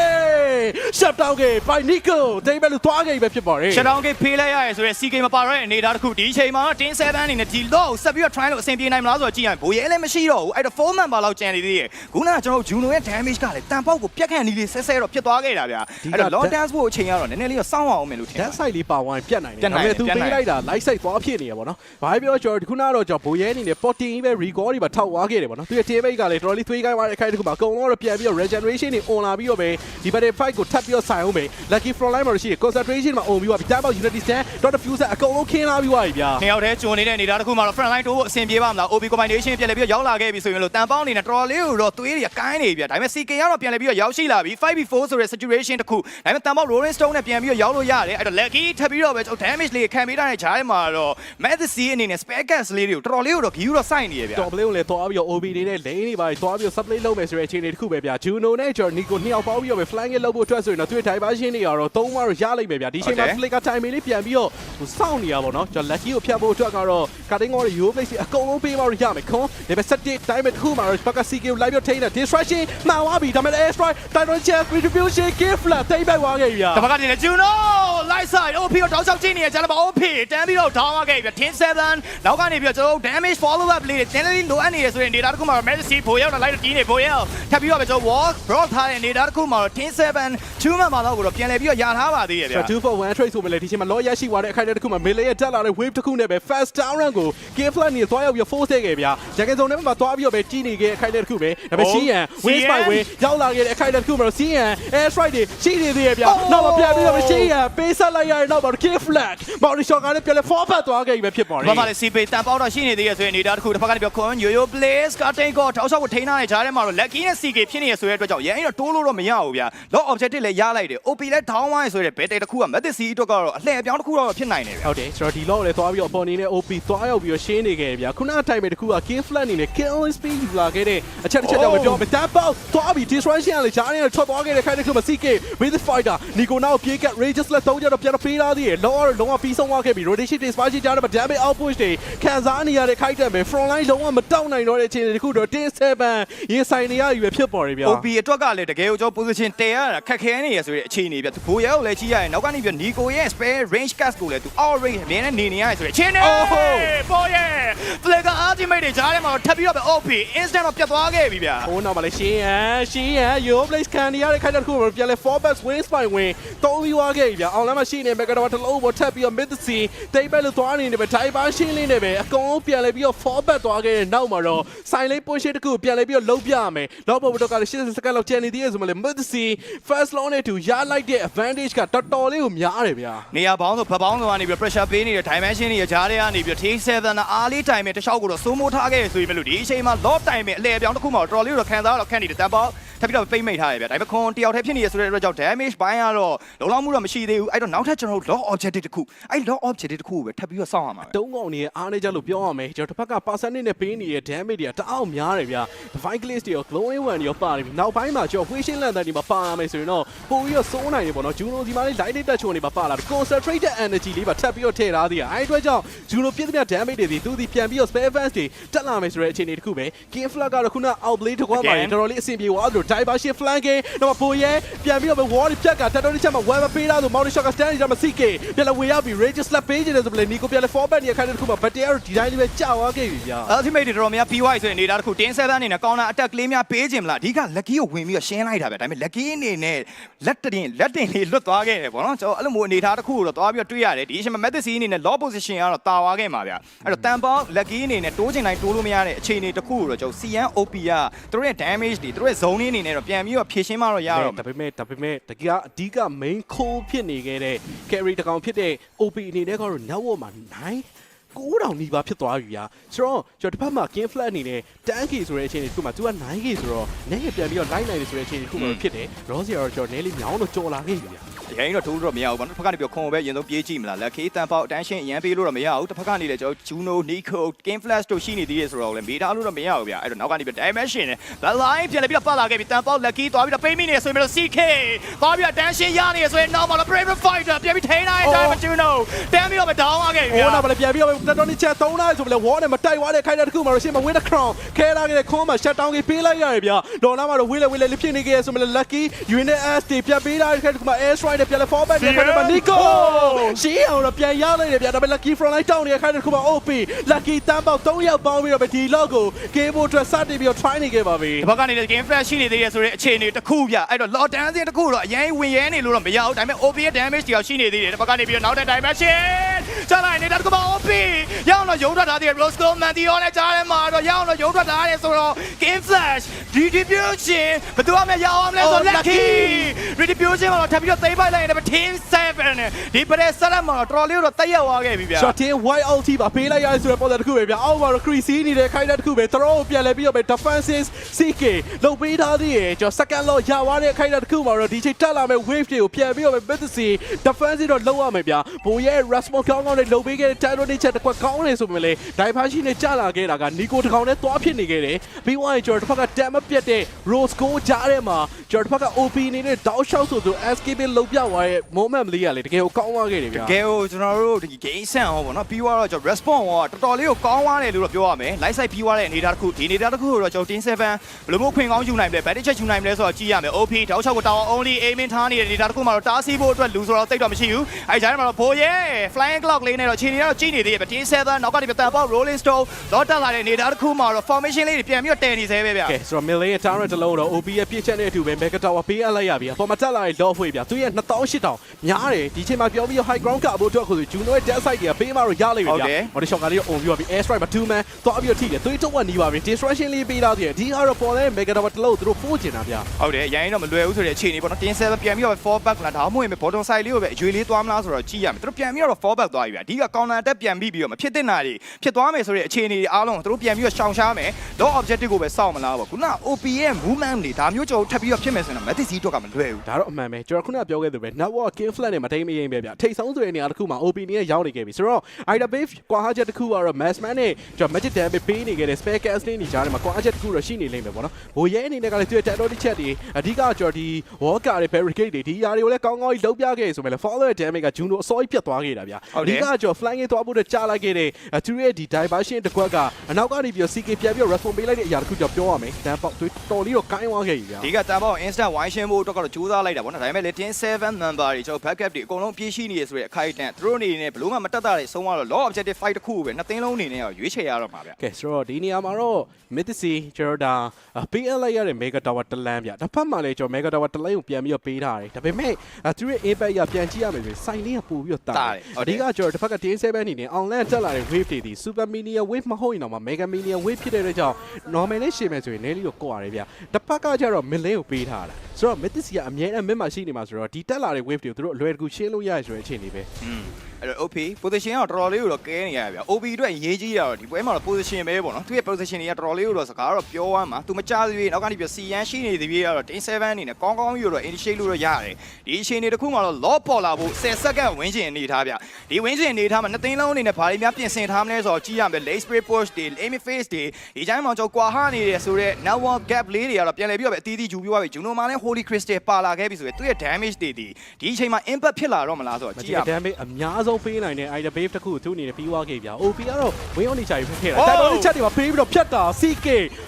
shut down ခဲ့ by Nico တိတ်ပဲလို့သွားခဲ့ပဲဖြစ်ပါတယ်။ရှက်ဒေါင်းကိဖေးလိုက်ရရဲဆိုရဲ CK မပါတော့တဲ့အနေအထားတစ်ခုဒီအချိန်မှာတင်း7အနေနဲ့ဒီ law ကိုဆက်ပြီးတော့ try လို့အဆင်ပြေနိုင်မလားဆိုတော့ကြည့်ရရင်ဘိုးရဲလည်းမရှိတော့ဘူးအဲ့တော့4 member လောက်ကျန်နေသေးတယ်ခုနကကျွန်တော် Juno ရဲ့ damage ကလည်းတန်ပေါက်ကိုပြက်ခန့်နေလေးဆဲဆဲတော့ဖြစ်သွားခဲ့တာဗျာအဲ့တော့ long dance ဖို့အချိန်ကတော့နည်းနည်းလေးတော့စောင့်အောင်မယ်လို့ထင်ဓာတယ်တ်ဆိုင်လေးပါဝိုင်းပြတ်နိုင်တယ်ပြတ်နိုင်တယ်သူပြတ်နိုင်ပေးလိုက်တာ light side သွားဖြစ်နေရပါတော့။ဘာပြောကျွန်တော်ခုနကတော့ကျွန်တော်ဘိုးရဲအနေနဲ့ potting ပဲ record တွေပါထောက်သွားခဲ့တယ်ပေါ့နော်။သူရဲ့ teammate ကလည်းတော်တော်လေးသွေးကိုင်းသွားတဲ့အခိုက်တစ်ခုမှာအကုန်လုံးတော့ပြန်ပြီးတော့ regeneration တွေ on လာပြီးတော့ပဲဒီ battle fight ကိုထပ်ပြီးတော့ဆိုင်အောင်ပဲ lucky front line မှာရှိတယ် concentration မှာ on ပြီးတော့ဒီ time out unity stand dot fuse အကုန်လုံးခင်းလာပြီးသွားပြီဗျာနှစ်ယောက်တည်းဂျွန်နေတဲ့အနေအထားတစ်ခုမှာတော့ front line တိုးဖို့အဆင်ပြေပါမလား OB combination ပြန်လည်ပြီးတော့ရောက်လာခဲ့ပြီဆိုရင်လို့တန်ပေါင်းအနေနဲ့တော်တော်လေးကိုတော့သွေးတွေကကိုင်းနေပြီဗျာဒါပေမဲ့ CK ကတော့ပြန်လည်ပြီးတော့ရောက်ရှိလာပြီ 5v4 ဆိုတဲ့ situation တစ်ခုဒါပေမဲ့တန်ပေါင်း rolling stone နဲ့ပြန်ပြီးတော့ရောက်လို့ရတယ်အဲ့တော့ lucky ထပ်ပြီးတော့ပဲကျွန်တော် damage လေးခံပေးထားတဲ့ဂျားထဲမှာတော့ Math C အနေနဲ့ spare gas လေးတွေကိုတော်တော်လေးကိုတော့ view တော့စိုက်နေရဗျာ top lane ကိုလည်းသွားပြီးတော့ OB တွေနဲ့ lane တွေပါသွားပြီးတော့ supply လုပ်မယ်ဆိုတဲ့အခြေအနေတစ်ခုပဲဗျာ Juno နဲ့ Johnny နှစ်ယောက်ပေါင်းပြီးတော့ပဲ flank လုပ်ဖို့အတွက်ဆိုရင်တော့သူ့ရဲ့ diversion တွေကတော့သုံးပါတော့ရလိုက်မယ်ဗျာဒီချိန်မှာ flicker time လေးပြန်ပြီးတော့ဟိုစောင့်နေရပါတော့ကျွန်တော် lucky ကိုဖြတ်ဖို့အတွက်ကတော့ cutting order yo place အကုန်လုံးပေးပါတော့ရမယ်ခွန် level 7 time တစ်ခုမှာတော့ Spark CK ကို live ထိန်းတဲ့ distraction မှန်သွားပြီဒါပေမဲ့ air strike title chance retribution give flat တိတ်ပိုက်သွားခဲ့ပြီဗျာတပတ်ကနေလည်း Juno light side OP ကိုတောက်ချောက်ကြည့်နေရကြတယ်ပါ OP တန်းပြီးတော့ down သွားခဲ့ပြီ10 7နောက်ကနေပြီးတော့ကျွန်တော်တို့ damage follow up လေးတွေတင်းလေးလိုအပ်နေရဆိုရင် data တစ်ခုမှာ Messi ဘိုးရောက်လာလိုက်တော့တီးနေဘိုးရောက်ထပ်ပြီးတော့ပဲကျွန်တော် walk block ထားတဲ့ data တစ်ခုမှာတော့10 7 2မှန်ပါတော့ကိုတော့ပြန်လဲပြီးတော့ယာထားပါသေးရဲ့ဗျာ2 for 1 trade ဆိုမလဲဒီချိန်မှာ law ရရှိသွားတဲ့အခိုက်အတန့်တစ်ခုမှာ melee ရဲ့တက်လာတဲ့ wave တစ်ခုနဲ့ပဲ fast down run ကို game flat နဲ့သွားရောက်ပြီး force ခဲ့ဗျာဂျန်ကန်စုံနဲ့မှာသွားပြီးတော့ပဲကြီးနေခဲ့တဲ့အခိုက်အတန့်တစ်ခုပဲဒါပေမဲ့ CN win spy win ရောက်လာခဲ့တဲ့အခိုက်အတန့်တစ်ခုမှာ CN air strike တွေရှိနေသေးရဲ့ဗျာနောက်မှာပြန်ပြီးတော့ CN ပေးဆက်လိုက်ရတဲ့နောက်မှာ game flat မော်ရီရှော့ကလည်းပြန်လဲ fall back သွားခဲ့ပြီပဲဖြစ်ပါတဘာယ်မှလည်းစီပေတန်ပေါက်တော့ရှိနေသေးရဲ့ဆိုရင် data တစ်ခုတစ်ဖက်ကနေပြီးခွန် yo yo blaze ကတိတ်ကိုတောက်ချောက်ကိုထိန်းထားတဲ့ဂျားထဲမှာတော့ lucky နဲ့ CK ဖြစ်နေရဆိုတဲ့အတွက်ကြောင့်ရန်ရင်တော့တိုးလို့တော့မရဘူးဗျာ lock objective လည်းရလိုက်တယ် OP လည်း down ဝိုင်းဆိုတဲ့ battle တစ်ခုက Matic C အတွက်ကတော့အလှည့်အပြောင်းတစ်ခုတော့ဖြစ်နိုင်တယ်ဗျာဟုတ်တယ်ကျွန်တော်ဒီ law လည်းသွားပြီးတော့အပေါ်နေနဲ့ OP သွားရောက်ပြီးတော့ရှင်းနေခဲ့ဗျာခုနအတိုင်းပဲတစ်ခုက game flat အနေနဲ့ killing speed ယူလာခဲ့တဲ့အချက်တစ်ချက်ကြောင့်မပြောမတတ်ပေါ့သွားပြီး distraction ကလည်းဂျားနဲ့ထွက်သွားခဲ့တဲ့ခိုင်တစ်ခုမှာ CK with the fighter Nico now ပြေက Rages လက်သုံးကြတော့ပြန်ပေးလာသေးတယ် law လုံးဝပြီးဆုံးသွားခဲ့ပြီ rotation တွေ spark ကြားတော့ damage output တွေခံစားနေရတဲ့ခိုက်တယ်ပဲ front line လုံးဝမတောက်နိုင်တော့တဲ့အခြေအနေတစ်ခုတော့10-7ရေးဆိုင်နေရပြီပဲဖြစ်ပေါ်နေဗျာ OP အတွက်ကလည်းတကယ်ကိုကျွန်တော် position တည်ရတာခက်ခဲနေရဆိုတဲ့အခြေအနေပြဘိုးရဲကိုလည်းကြည့်ရရင်နောက်ကနေပြ Nico ရဲ့ spare range cast ကိုလည်းသူ out range အမြဲတမ်းနေနေရဆိုတဲ့အခြေအနေ Oh! ဘိုးရဲ flag ultimate တွေကြားထဲမှာတော့ထပ်ပြီးတော့ပဲ OP instant တော့ပြတ်သွားခဲ့ပြီဗျာဟိုနောက်မှာလည်းရှင်းရန်ရှင်းရန် Yo Blaze ခံရတဲ့ခိုက်တဲ့တစ်ခုကိုပြန်လဲ four backs win spy win သုံးပြီးသွားခဲ့ပြီဗျာအောင်လမ်းမှာရှိနေပဲကတော့တလုံးပေါ်ထပ်ပြီးတော့ mid sea တိတ်ပဲလို့သွားနေတယ်ပဲ diver ရှင်းလင်းနေပဲအကုန်လုံးပြန်လဲပြီးတော့ four back သွားခဲ့တဲ့နောက်မှာတော့ sign လေး push တစ်ခုပြန်လဲပြီးတော့လုံးပြရမယ်နောက်ပေါ်တော့ကလည်း80စက္ကန့်လောက်ကျန်နေသေးရဆိုမှလည်း mid sea first long နဲ့တူရလိုက်တဲ့ advantage ကတော်တော်လေးကိုများတယ်ဗျာနေရာပေါင်းဆိုဖက်ပေါင်းဆိုကနေပြီး pressure ပေးနေတဲ့ dimension တွေကြားထဲကနေပြီး T7 နဲ့အားလေး time နဲ့တခြားကိုတော့စိုးမိုးထားခဲ့ရဆိုရင်မလို့ဒီအချိန်မှာ lot time နဲ့အလဲအပြောင်းတစ်ခုမှတော့တော်တော်လေးတော့ခံစားရတော့ခန့်နေတယ်တန်ပေါထပ်ပြီးတော့ပိတ်မိတ်ထားရဗျာဒါပေမဲ့ခွန်တယောက်တည်းဖြစ်နေရဆိုတဲ့အတွက်ကြောင့် damage ဘိုင်းကတော့လုံလောက်မှုတော့မရှိသေးဘူးအဲ့တော့နောက်ထပ်ကျွန်တော်တို့ lot objective တစ်ခုအဲ့ lot objective တစ်ခုကိုပဲထပ်ပြီးတော့စောင့်ရမှာပဲတုံးကောင်နေရဲ့အားနေကြလို့ပြောရမယ်ကျွန်တော်တစ်ဖက်က percentage နဲ့ပေးနေတဲ့ damage တွေကတအားများတယ်ဗျာ divine glaze တွေရော glowing one တွေရောပါတယ်နောက်ပိုင်းမှာကျွန်တော် fusion lantern တွေမှာပါရမယ်ဆိုရင်တော့ပိုပြီးတော့စိုးနိုင်တယ်ပေါ့နော် juno ဒီမှာလေး light data ချုံတွေမှာပါလာပြီး concentrated energy လေးပါထပ်ပြီးတော့ထည့်ထားသေးတယ်အဲဒီအတွက်ကြောင့် juno ပြည့်တဲ့ damage တွေဒီသူဒီပြန်ပြီးတော့ spare fans တွေတက်လာမယ်ဆိုတဲ့အခြေအနေတစ်ခုပဲ game flag ကတော့ခုန outblade တကွာပါရင်တော်တော်လေးအဆင်ပြေသွားသလို diversion flanking တော့ပိုရဲပြန်ပြီးတော့ wall ဖြတ်ကတက်တော့တစ်ချက်မှာ web ပေးတာဆို mountain shot က stand ကြမှာ CK ပြန်လာဝေရောက်ပြီး rage slap ပေးနေတယ်ဆိုပြီးနီကိုပြန်လာ format နေခိုင်းတဲ့ခုမှာ battery ကတော့ဒီတိုင်းလေးပဲကြာသွားခဲ့ပြီဗျာ ultimate တွေတော်တော်များ PY ဆိုတဲ့အနေအထားတစ်ခုတင်း7အနေနဲ့ counter attack ကလေးများပေးခြင်းမလားအဓိက lucky ကိုဝင်ပြီးတော့ရှင်းလိုက်တာပဲဒါပေမဲ့ lucky အနေနဲ့လက်တင်လက်တင်လေးလွတ်သွားခဲ့တယ်ပေါ့နော်ကျွန်တော်အဲ့လိုမျိုးအနေအထားတစ်ခုကိုတော့သွားပြီးတော့တွေ့ရတယ်ဒီအချိန်မှာ method C အနေနဲ့ low position ကတော့တာသွားခဲ့မှာဗျအဲ့တော့တန်ပေါင်း lucky အနေနဲ့တိုးချင်တိုင်းတိုးလို့မရတဲ့အခြေအနေတစ်ခုကိုတော့ကျွန်တော် CN OP ကသူတို့ရဲ့ damage တွေသူတို့ရဲ့ zone လေးအနေနဲ့တော့ပြန်ပြီးတော့ဖြည့်ရှင်းမှတော့ရတော့ဒါပေမဲ့ဒါပေမဲ့တကယ်အဓိက main core ဖြစ်နေခဲ့တဲ့ carry တကောင်ဖြစ်တဲ့ OP အနေနဲ့ကတော့ network မှာ9 9000နီးပါးဖြစ်သွားပြီဗျာဆိုတော့ကျွန်တော်တစ်ဖက်မှာ game flat အနေနဲ့ 10k ဆိုတဲ့အခြေအနေတစ်ခုမှာ तू က 9k ဆိုတော့နည်းငယ်ပြန်ပြီးတော့ line နိုင်တယ်ဆိုတဲ့အခြေအနေတစ်ခုမှာဖြစ်တယ် Rossi ကတော့ကျွန်တော်နည်းလေးမြောင်းတော့ကြော်လာခဲ့ပြီဗျာ ရရင်တော့ထိုးလို့တော့မရဘူးဘာလို့တစ်ဖက်ကနေပြီးခွန်ပဲရင်ဆုံးပြေးကြည့်မလား lucky တန်ပေါက် attention အရန်ပေးလို့တော့မရဘူးတစ်ဖက်ကနေလည်းကျွန်တော် Juno Nico Game Flash တို့ရှိနေသေးတယ်ဆိုတော့လည်းမေးထားလို့တော့မရဘူးဗျအဲ့တော့နောက်ကနေပြီး dimension နဲ့ the line ပြန်လည်းပြီးတော့ပတ်လာခဲ့ပြီတန်ပေါက် lucky သွားပြီးတော့ပေးမိနေဆိုရင်တော့ CK သွားပြီးတော့ attention ရနေဆိုရင် normal brave fighter ပြန်ပြီးထိန်းနိုင်တယ် Juno တန်းပြီးတော့မ down သွားခဲ့ပြီဟိုနောက်လည်းပြန်ပြီးတော့တက်တော်နေချက်3နာရီဆိုပြီးလဲ wall နဲ့မတိုက်သွားတဲ့ခိုင်တဲ့တစ်ခုမှာတော့ရှင်းမ win the crown ခဲလာခဲ့တဲ့ခွန်မှာ shut down ကြီးပေးလိုက်ရတယ်ဗျာဒေါ်လာမှာတော့ဝေးလေဝေးလေလဖြစ်နေခဲ့ဆိုပြီးလဲ lucky unit s တွေပြန်ပေးတာခိုင်တစ်ခုမှာ air strike နဲ့ပြန်လဲ forward နဲ့ခိုင်တဲ့မှာ nico ရှင်းအောင်တော့ပြန်ရလိုက်တယ်ဗျာဒါပေမဲ့ lucky front line တောင်းနေတဲ့ခိုင်တဲ့တစ်ခုမှာ op lucky တန်းပေါက်3ယောက်ပေါင်းပြီးတော့ဒီ log ကို game board အတွက်စတင်ပြီးတော့ try နေခဲ့ပါပြီဒီဘက်ကနေလည်း game flash ရှိနေသေးတယ်ဆိုတဲ့အခြေအနေတစ်ခုဗျအဲ့တော့ lot dancing တစ်ခုတော့အရင်ဝင်ရဲနေလို့တော့မရဘူးဒါပေမဲ့ OP ရဲ့ damage တွေရှိနေသေးတယ်ဒီဘက်ကနေပြီးတော့နောက်တဲ့ dimension ချလိုက်နေတာတစ်ခုပါ OP ရအောင်တော့ရုံထွက်ထားသေးတယ် Roscoe Mantion နဲ့ကြားထဲမှာတော့ရအောင်တော့ရုံထွက်ထားတယ်ဆိုတော့ game flash distribution ဘယ်သူမှမရအောင်မလဲဆို lucky retribution မှာတော့ထပ်ပြီးတော့သိမ်းပိုက်လိုက်ရင် team 7နဲ့ဒီပရဲဆက်လက်မှာတော့တော်တော်လေးတော့တက်ရောက်သွားခဲ့ပြီဗျာ shot in white alt ပါပေးလိုက်ရတယ်ဆိုတဲ့ပုံစံတစ်ခုပဲဗျာအောက်မှာတော့ crease နေတဲ့ခိုင်တဲ့တစ်ခုပဲ throw ကိုပြန်လဲပြီးတော့ပဲ defenses CK လုတ်ပေးထားသေးရဲ့ကျွန်တော် second law ရသွားတဲ့ခိုင်တဲ့တစ်ခုမှာတော့ဒီချိန်တက်လာမဲ့ wave တွေကိုပြန်ပြီးတော့ပဲ Betsy defense တော့လောက်ရမယ်ဗျာဘိုးရဲ့ response ကောင်းကောင်းနဲ့လုတ်ပေးခဲ့တဲ့ Tano နဲ့ချက်တစ်ခွက်ကောင်းနေဆိုပေမဲ့လေ diversion နဲ့ကြလာခဲ့တာက Nico တစ်ကောင်နဲ့သွားဖြစ်နေခဲ့တယ်ပြီးသွားရင်ကျွန်တော်တစ်ဖက်က damage ပြတ်တဲ့ Rose Go ကြားထဲမှာကျွန်တော်တစ်ဖက်က OP အနေနဲ့ down shot ဆိုသူ escape လုတ်ပြသွားတဲ့ moment လေးကလေတကယ်ကိုကောင်းသွားခဲ့တယ်ဗျာကဲဟိုကျွန်တော်တို့ဒီ game ဆန်ဟောပေါ့နော်ပြီးတော့ကျွန်တော် response ဟောတော်တော်လေးကိုကောင်းသွားတယ်လို့တော့ပြောရမယ် light side ပြီးသွားတဲ့အနေအထားတစ်ခုဒီအနေအထားတစ်ခုကိုတော့ကျွန်တော်တင်း7ဘယ်လိုမျိုးခွင့်ကောင်းယူနိုင်မလဲ battle check ယူနိုင်မလဲဆိုတော့ကြည့်ရမယ် OP တောက်ချောက်ကိုတောင်း only aiming ထားနေတဲ့အနေအထားတစ်ခုမှာတော့တားဆီးဖို့အတွက်လူဆိုတော့တိတ်တော့မရှိဘူးအဲကြားထဲမှာတော့ဘိုးရဲ flying clock လေးနဲ့တော့ခြေနေတော့ကြည့်နေသေးတယ်တင်း7နောက်ကနေပြန်ပေါက် rolling stone တော့တက်လာတဲ့အနေအထားတစ်ခုမှာတော့ formation လေးတွေပြန်ပြီးတော့တည်နေသေးပဲဗျာကဲဆိုတော့ Millie ရဲ့ tower တစ်လုံးတော့ OB ရဲ့ပြည့်ချက်နဲ့အတူပဲ Mega Tower ပေးအပ်လိုက်ရပြီအပေါ်မှာတက်လာတဲ့ Lord ဖွေးဗျာသူရဲ့2800များတယ်ဒီချိန်မှာပြောပြီး high ground ကဖို့အတွက်ကိုဆို Juno ရဲ့ dead side တွေကပေးမှတော့ရလိမ့်မယ်ဗျာ Body shot ကလေးတော့ on ပြီးတော့ပြီ air strike မှာ2 man သွားပြီးတော့ထိတယ်သွေးတော့ဝနီးပါပြီ destruction လေးပေးထားသေးတယ်ဒီကတော့ပေါ်လဲ Mega Tower တစ်လုံးသူတို့ပို့ချင်တာဗျာဟုတ်တယ်ရိုင်းတော့မလွယ်ဘူးဆိုတဲ့အခြေအနေပေါ့နော်တင်း7ပြန်ပြီးတော့ fall back လာဒါမှမဟုတ်ရင် bottom side လေးကိုပဲအကျွေးလေးသွားမလားဆိုတော့ကြည့်ရမယ်သူတို့ပြန်ပြီးတော့ fall back သွားပြီဗျာဒီက counter attack ပြန်ပြီးပြီးတော့မဖြစ်တဲ့နာတွေဖြစ်သွားမယ်ဆိုတဲ့အခြေအနေတွေအားလုံးသူတို့ပြန်ပြီးတော့ရှောင်ရှားမယ် low objective ကိုပဲစောင့်မလားပေါ့ခုန OP ရဲ့ movement တွေဒါမျိုးကြောထပ်ပြီးတော့ဖြစ်မယ်ဆိုရင်တော့ Matic တော့ကမလွယ်ဘူးဒါတော့အမှန်ပဲကျွန်တော်ခုနပြောခဲ့သလိုပဲ network king flat နဲ့မတိမ်မရင်ပဲဗျာထိတ်ဆုံးဆိုတဲ့နေရာတစ်ခုမှာ opinion နဲ့ရောက်နေခဲ့ပြီဆိုတော့ ida base ကွာဟာချက်တစ်ခုကတော့ massman နဲ့ကျွန်တော် magic damage ပေးနေခဲ့တဲ့ spare cast နေကြတယ်မှာကွာဟာချက်တစ်ခုတော့ရှိနေလိမ့်မယ်ပေါ့နော်ဘိုးရဲအနေနဲ့ကလည်းသူ့ရဲ့ territory check တွေအဓိကကျွန်တော်ဒီ walker တွေ barricade တွေဒီຢာတွေကိုလည်းကောင်းကောင်းကြီးလုံးပြခဲ့ဆိုမဲ့လည်း follow ရဲ့ damage က juno အစောကြီးပြတ်သွားခဲ့တာဗျာအဓိကကျွန်တော် flank ရေးသွားဖို့အတွက်ကြားလိုက်ခဲ့တဲ့သူရဲ့ဒီ diversion တစ်ခွက်ကအနောက်ကနေပြီးတော့ CK ပြန်ပြီးတော့ response ပေးလိုက်တဲ့အရာတစ်ခုကြောင့်ပြောရမယ်တန်ပေါက်သူတော်လေးတော့ကိုင်းသွားခဲ့ပြီဗျာဒီကတန်ပေါင်း instant wine ရှင်းဖို့အတွက်ကတော့ကြိုးစားလိုက်တာပေါ့နော်ဒါပေမဲ့လေတင်း7 member တွေကျွန်တော် backup တွေအကုန်လုံးပြေးရှိနေရဆိုတဲ့အခိုက်အတန့်သူတို့အနေနဲ့ဘလို့မှမတက်တာတွေဆုံးသွားတော့ low objective fight တစ်ခုကိုပဲနှစ်သိန်းလုံးအနေနဲ့ရောရွေးချယ်ရတော့မှာဗျကဲဆိုတော့ဒီနေရာမှာတော့ Mythic ကျွန်တော်ဒါပေးအပ်လိုက်ရတဲ့ Mega Tower တလန်းဗျတစ်ဖက်မှာလည်းကျွန်တော် Mega Tower တလန်းကိုပြန်ပြီးတော့ပေးထားတယ်ဒါပေမဲ့သူရဲ့ impact ရပြန်ကြည့်ရမယ်ဆိုရင်စိုင်လေးကပို့ပြီးတော့တာတယ်အဓိကကျွန်တော်တစ်ဖက်က T7 အနေနဲ့ online တက်လာတဲ့ wave တွေဒီ Super Mania wave မဟုတ်ရင်တော့ Mega Mania wave ဖြစ်တဲ့အတွက်ကြောင့် normal နဲ့ရှင်းမယ်ဆိုရင်နည်းလေးတော့ကွာတယ်ဗျတစ်ဖက်ကကျတော့ Millen ကိုပေးထားတာဆိုတော့ Mythic ကအမြဲတမ်း mid မှာရှိနေမှာဆိုတော့ဒီတက်လာတဲ့ wave တွေကိုသူတို့အလွယ်တကူရှင်းလို့ရရဆိုတဲ့အခြေအနေပဲอืม အဲ့တော့ OP position ကတော့တော်တော်လေးကိုတော့ကဲနေရဗျာ OP အတွက်ရေးကြီးတာတော့ဒီပွဲမှာတော့ position ပဲပေါ့နော်သူရဲ့ position တွေကတော်တော်လေးကိုတော့စကားတော့ပြောရမှာသူမကြသေးဘူးနောက်ကနေပြ CN ရှိနေသေးပြီကတော့10 7အနေနဲ့ကောင်းကောင်းကြီးတော့ initiate လို့တော့ရတယ်ဒီအချိန်တွေတခုမှတော့ low ပေါ်လာဖို့10 second ဝင်းချင်အနေထားဗျဒီဝင်းချင်အနေထားမှာနှစ်သိန်းလုံးအနေနဲ့ဘာတွေများပြင်ဆင်ထားမလဲဆိုတော့ကြည့်ရမယ် late spray push တွေ aim face တွေဒီတိုင်းမှာကျွန်တော်ကွာဟနေတယ်ဆိုတော့ network gap လေးတွေကတော့ပြန်လည်ပြီးတော့ပဲအတီးတီးဂျူပြီးသွားပြီဂျူနိုမှာလည်း holy crystal ပါလာခဲ့ပြီဆိုရင်သူရဲ့ damage တွေဒီဒီအချိန်မှာ impact ဖြစ်လာတော့မလားဆိုတော့ကြည့်ရမယ် damage အများဆုံးဆုံးပေးနိုင်တဲ့ item wave တစ်ခုသူအနေနဲ့ပြီးသွားခဲ့ပြီဗျာ OP ကတော့ win on နေကြပြီဖြစ်ခဲ့တာတိုက်တော်လေးချက်တွေမှာပေးပြီးတော့ဖြတ်တာ CK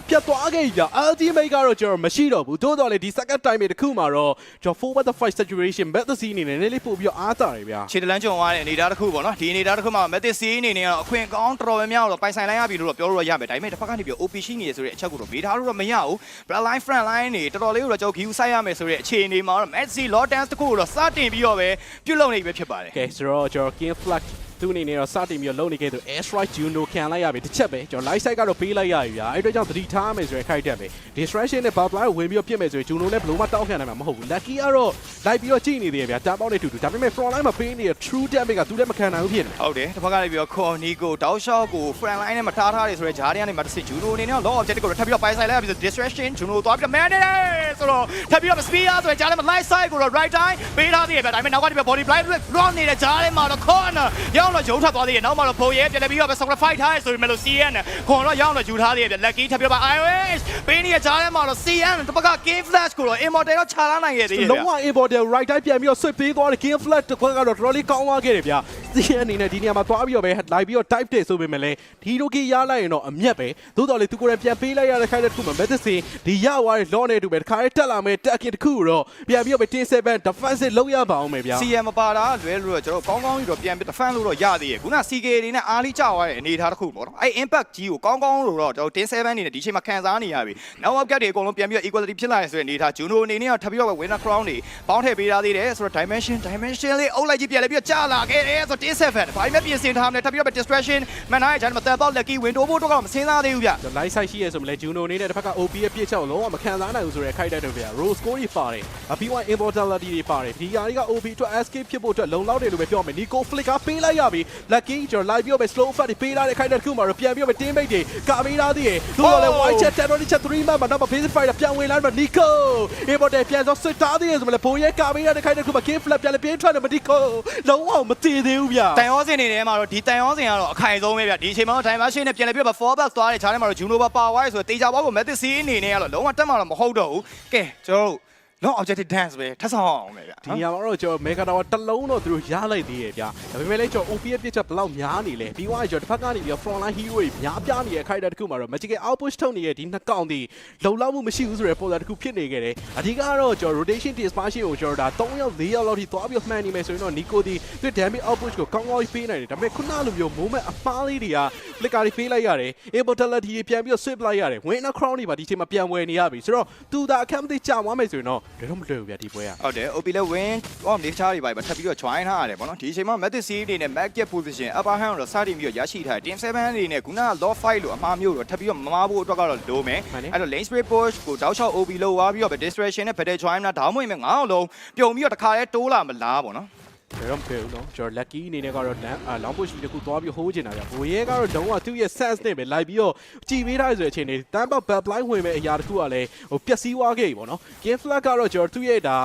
ဖြတ်သွားခဲ့ပြီဗျာ ultimate ကတော့ကျွန်တော်မရှိတော့ဘူးတိုးတော်လေဒီ second time တစ်ခုမှာတော့ကျွန်တော် forward the fight saturation method အနေနဲ့နည်းနည်းပို့ပြီးတော့အားတာတယ်ဗျာခြေတလန်းကြုံသွားတဲ့အနေအထားတစ်ခုပေါ့နော်ဒီအနေအထားတစ်ခုမှာမက်သစ်စီအနေနဲ့ကတော့အခွင့်ကောင်းတော်တော်များများတော့ပိုင်ဆိုင်လိုက်ရပြီလို့တော့ပြောလို့ရမယ်ဒါပေမဲ့တစ်ဖက်ကနေပြီး OP ရှိနေရဆိုတဲ့အချက်ကိုတော့မေးထားလို့တော့မရဘူး Black Line Front Line နေတော်တော်လေးကိုတော့ကျွန်တော် view ဆိုင်ရမယ်ဆိုတဲ့အခြေအနေမှာတော့ Messi Lot Dance တစ်ခုကိုတော့စတင်ပြီးတော့ပဲပြုတ်လုံနေပြီဖြစ်ပါတယ်ကဲဆိုတော့ကျွန်တော် King Flag သူအနေနဲ့တော့စတင်ပြီးတော့လုံနေခဲ့သူ Air Strike Juno ခံလိုက်ရပြီတစ်ချက်ပဲကျွန်တော် light side ကတော့ပေးလိုက်ရပြီဗျာအဲ့အတွက်ကြောင့်သတိထားမယ်ဆိုရင်ခိုက်တက်ပဲ distraction နဲ့ ball fly ကိုဝင်ပြီးတော့ပြစ်မယ်ဆိုရင် Juno နဲ့ဘလုံးမတောင်းခံနိုင်မှာမဟုတ်ဘူး lucky ကတော့လိုက်ပြီးတော့ကြည့်နေသေးတယ်ဗျာတာပေါက်နဲ့တူတူဒါပေမဲ့ front line မှာပေးနေတဲ့ true damage ကသူလည်းမခံနိုင်ဘူးဖြစ်နေဟုတ်တယ်တစ်ဖက်ကနေပြီးတော့ Corny ကိုတောက်လျှောက်ကို front line နဲ့မထားထားတယ်ဆိုတော့ဂျားတွေကနေမှတစ်စစ် Juno အနေနဲ့ low objective ကိုထပ်ပြီးတော့ပိုင်ဆိုင်လိုက်ရပြီဆို distraction Juno သွားပြီးတော့ man နေတယ်ဆိုတော့ထပ်ပြီးတော့ speed ဆိုရင်ဂျားလည်း light side ကိုတော့ right time ပေးထားသေးတယ်ဗျဒါပေမဲ့နောက်ကနေပြီး body blind run နေတဲ့ဂျားလေးမှာတော့ corner ရောက်တော့ရုံထပ်သွားသေးတယ်နောက်မှာတော့ဘိုရဲပြန်ပြီးတော့ sacrifice ထားရဆိုပေမဲ့လို့ CN ခွန်တော့ရောက်တော့ယူထားသေးတယ်ဗျ lucky ထပ်ပြီးတော့ iOS ပေးနေတဲ့ဂျားလေးမှာတော့ CN တစ်ပတ်က game flash ကိုတော့ immortal တော့ခြာလာနိုင်ခဲ့သေးတယ်ဗျလုံးဝ important right time ပြန်ပြီးတော့ဆွတ်ပေးသွားတယ် King Flag တစ်ခွက်ကတော့တော်တော်လေးကောင်းသွားခဲ့တယ်ဗျာ စီးအနေနဲ့ဒီနေရာမှာသွားပြီးတော့ပဲလိုက်ပြီးတော့ type တယ်ဆိုပေမဲ့လည်းဒီလိုကြီးရလိုက်ရင်တော့အမျက်ပဲသို့တော်လေသူကိုယ်တိုင်ပြန်ပေးလိုက်ရတဲ့ခိုင်တဲ့တစ်ခုမှာ medicine ဒီရသွားတဲ့ law နဲ့တူပဲတစ်ခါလေးတက်လာမယ်တက်ခင်တစ်ခုတော့ပြန်ပြီးတော့ပဲ10 7 defensive လောက်ရပါအောင်မယ်ဗျာ CM မပါတာလွဲလို့တော့ကျွန်တော်ကောင်းကောင်းကြီးတော့ပြန်ပြီး defend လို့တော့ရသေးရဲ့ခုန CK တွေနဲ့အားလေးကျသွားတဲ့အနေအထားတစ်ခုပေါ့နော်အဲ့ impact ကြီးကိုကောင်းကောင်းလို့တော့ကျွန်တော်10 7အနေနဲ့ဒီချိန်မှာခံစားနေရပြီနောက် upgrade တွေအကုန်လုံးပြန်ပြီး equality ဖြစ်လာရင်ဆိုတဲ့အနေအထား Juno အနေနဲ့တော့ထပ်ပြီးတော့ winner crown တွေပေါင်းထည့်ပေးထားသေးတယ်ဆိုတော့ dimension dimension လေးအုပ်လိုက်ကြီးပြန်လဲပြီးတော့ကြာလာခဲ့တယ်ဆိုတော့10 7ဘာမှပြင်ဆင်ထားမလဲထပ်ပြီးတော့ distraction မှန်သားရဲ့ဂျန်မတက်တော့ lucky window ဘို့တော့ကတော့မစင်းသားသေးဘူးဗျလိုက်ဆိုင်ရှိရဲဆိုမှလည်း Juno အနေနဲ့တစ်ဖက်က OP ရဲ့ပြစ်ချက်ကိုလုံးဝမခံစားနိုင်ဘူးဆိုတဲ့ခိုက်တဲ့တော့ဗျာ Rose score တွေပါတယ်အပြီးဝ immortality တွေပါတယ်ဒီဟာတွေက OP အတွက် escape ဖြစ်ဖို့အတွက်လုံလောက်တယ်လို့ပဲပြောမယ် Nico Flicker ပေးလိုက်ရပြီ Lucky ကျွန်တော် live ပြီးတော့ပဲ slow fat တွေပေးထားတဲ့ခိုက်တဲ့တစ်ခုမှာတော့ပြန်ပြီးတော့ပဲ teammate တွေကာပေးထားသေးတယ်သူကလည်း white chat 10 chat 3မှာတော့ basic fighter ပြန်ဝင်လာတော့ Nico immortal ပြန်တော့ဆွတ်ထားသေးတယ်ဆိုမှလည်းဘိုးရဲကာပေးထားတဲ့ခိုက်တဲ့တစ်ခုမှာ game flap ပြန်လည်းပြင်းထွက်တယ်မ Nico လုံးဝမတည်သေးဘူးဗျာတန်ရောစင်နေထဲမှာတော့ဒီတန်ရောစင်ကတော့အခိုင်ဆုံးပဲဗျဒီအချိန်မှာတော့ time machine နဲ့ပြန်လည်ပြီးတော့ fall back သွားတဲ့ခြားထဲမှာတော့ Juno ပါပါဝိုင်းဆိုတော့တေချာဘောကို Matic C အနေနဲ့ကတော့လုံးဝတက်မှာတော့မဟုတ်တော့ဘူးကဲကျွန်တော်တို့ long objective dance ပဲထပ်ဆောင်အောင်ပဲဗျဒီနေရာမှာတော့ကျွန်တော် Mega Tower တစ်လုံးတော့သူတို့ရလိုက်သေးရဲ့ဗျာဒါပေမဲ့လည်းကျွန်တော် OP ရဲ့ပြစ်ချက်ဘယ်လောက်များနေလဲပြီးသွားရင်ကျွန်တော်တစ်ဖက်ကနေပြီးတော့ front line hero တွေများပြားနေရဲ့ခိုက်တာတစ်ခုမှာတော့ magical output ထုတ်နေတဲ့ဒီနှစ်ကောင်ဒီလုံလောက်မှုမရှိဘူးဆိုတဲ့ပုံစံတစ်ခုဖြစ်နေခဲ့တယ်အဓိကတော့ကျွန်တော် rotation dispersion ကိုကျွန်တော်ဒါ3ယောက်4ယောက်လောက်ထိသွားပြီးတော့မှန်နေမယ်ဆိုရင်တော့ Nico ဒီသူ damage output ကိုကောင်းကောင်းပေးနိုင်တယ်ဒါပေမဲ့ခုနလိုမျိုး moment အမှားလေးတွေက flicker တွေပေးလိုက်ရတယ် immortality တွေပြန်ပြီးတော့ sweep လိုက်ရတယ် winner crown တွေပါဒီချိန်မှာပြန်ဝယ်နေရပြီဆိုတော့သူဒါအခက်မသိကြာသွားမယ်ဆိုရင်တော့ဒါတော့မလွယ်ဘူးဗျာဒီပွဲကဟုတ်တယ် OP လဲ win ဟောနေချားတွေပါပဲထပ်ပြီးတော့ join ထားရတယ်ပေါ့နော်ဒီအချိန်မှာ Matic C အနေနဲ့ back get position upper hand တော့စတင်ပြီးတော့ရရှိထားတယ် team 7အနေနဲ့ခုနက low fight လို့အမှားမျိုးတော့ထပ်ပြီးတော့မမားဖို့အတွက်ကတော့လိုမယ်အဲ့တော့ lane spray push ကိုတောက်လျှောက် OP လို့ဝါပြီးတော့ distraction နဲ့ battle join နာဒေါင်းမွေမဲ့ငါးအောင်လုံးပြုံပြီးတော့တခါလဲတိုးလာမလားပေါ့နော် ဘယ်တော့မပြောဘူးနော်ကျွန်တော် lucky အနေနဲ့ကတော့လမ်းအာ long push တခုသွားပြီးဟိုးချင်တာဗျဘိုးရဲကတော့လုံးဝသူ့ရဲ့ sense နဲ့ပဲလိုက်ပြီးတော့ကြည်ပေးထားရဆိုတဲ့အချိန်တွေတန်းပေါက် back blind ဝင်မဲ့အရာတခုကလည်းဟိုပျက်စီးသွားခဲ့ပြီပေါ့နော် game flag ကတော့ကျွန်တော်သူ့ရဲ့ဒါ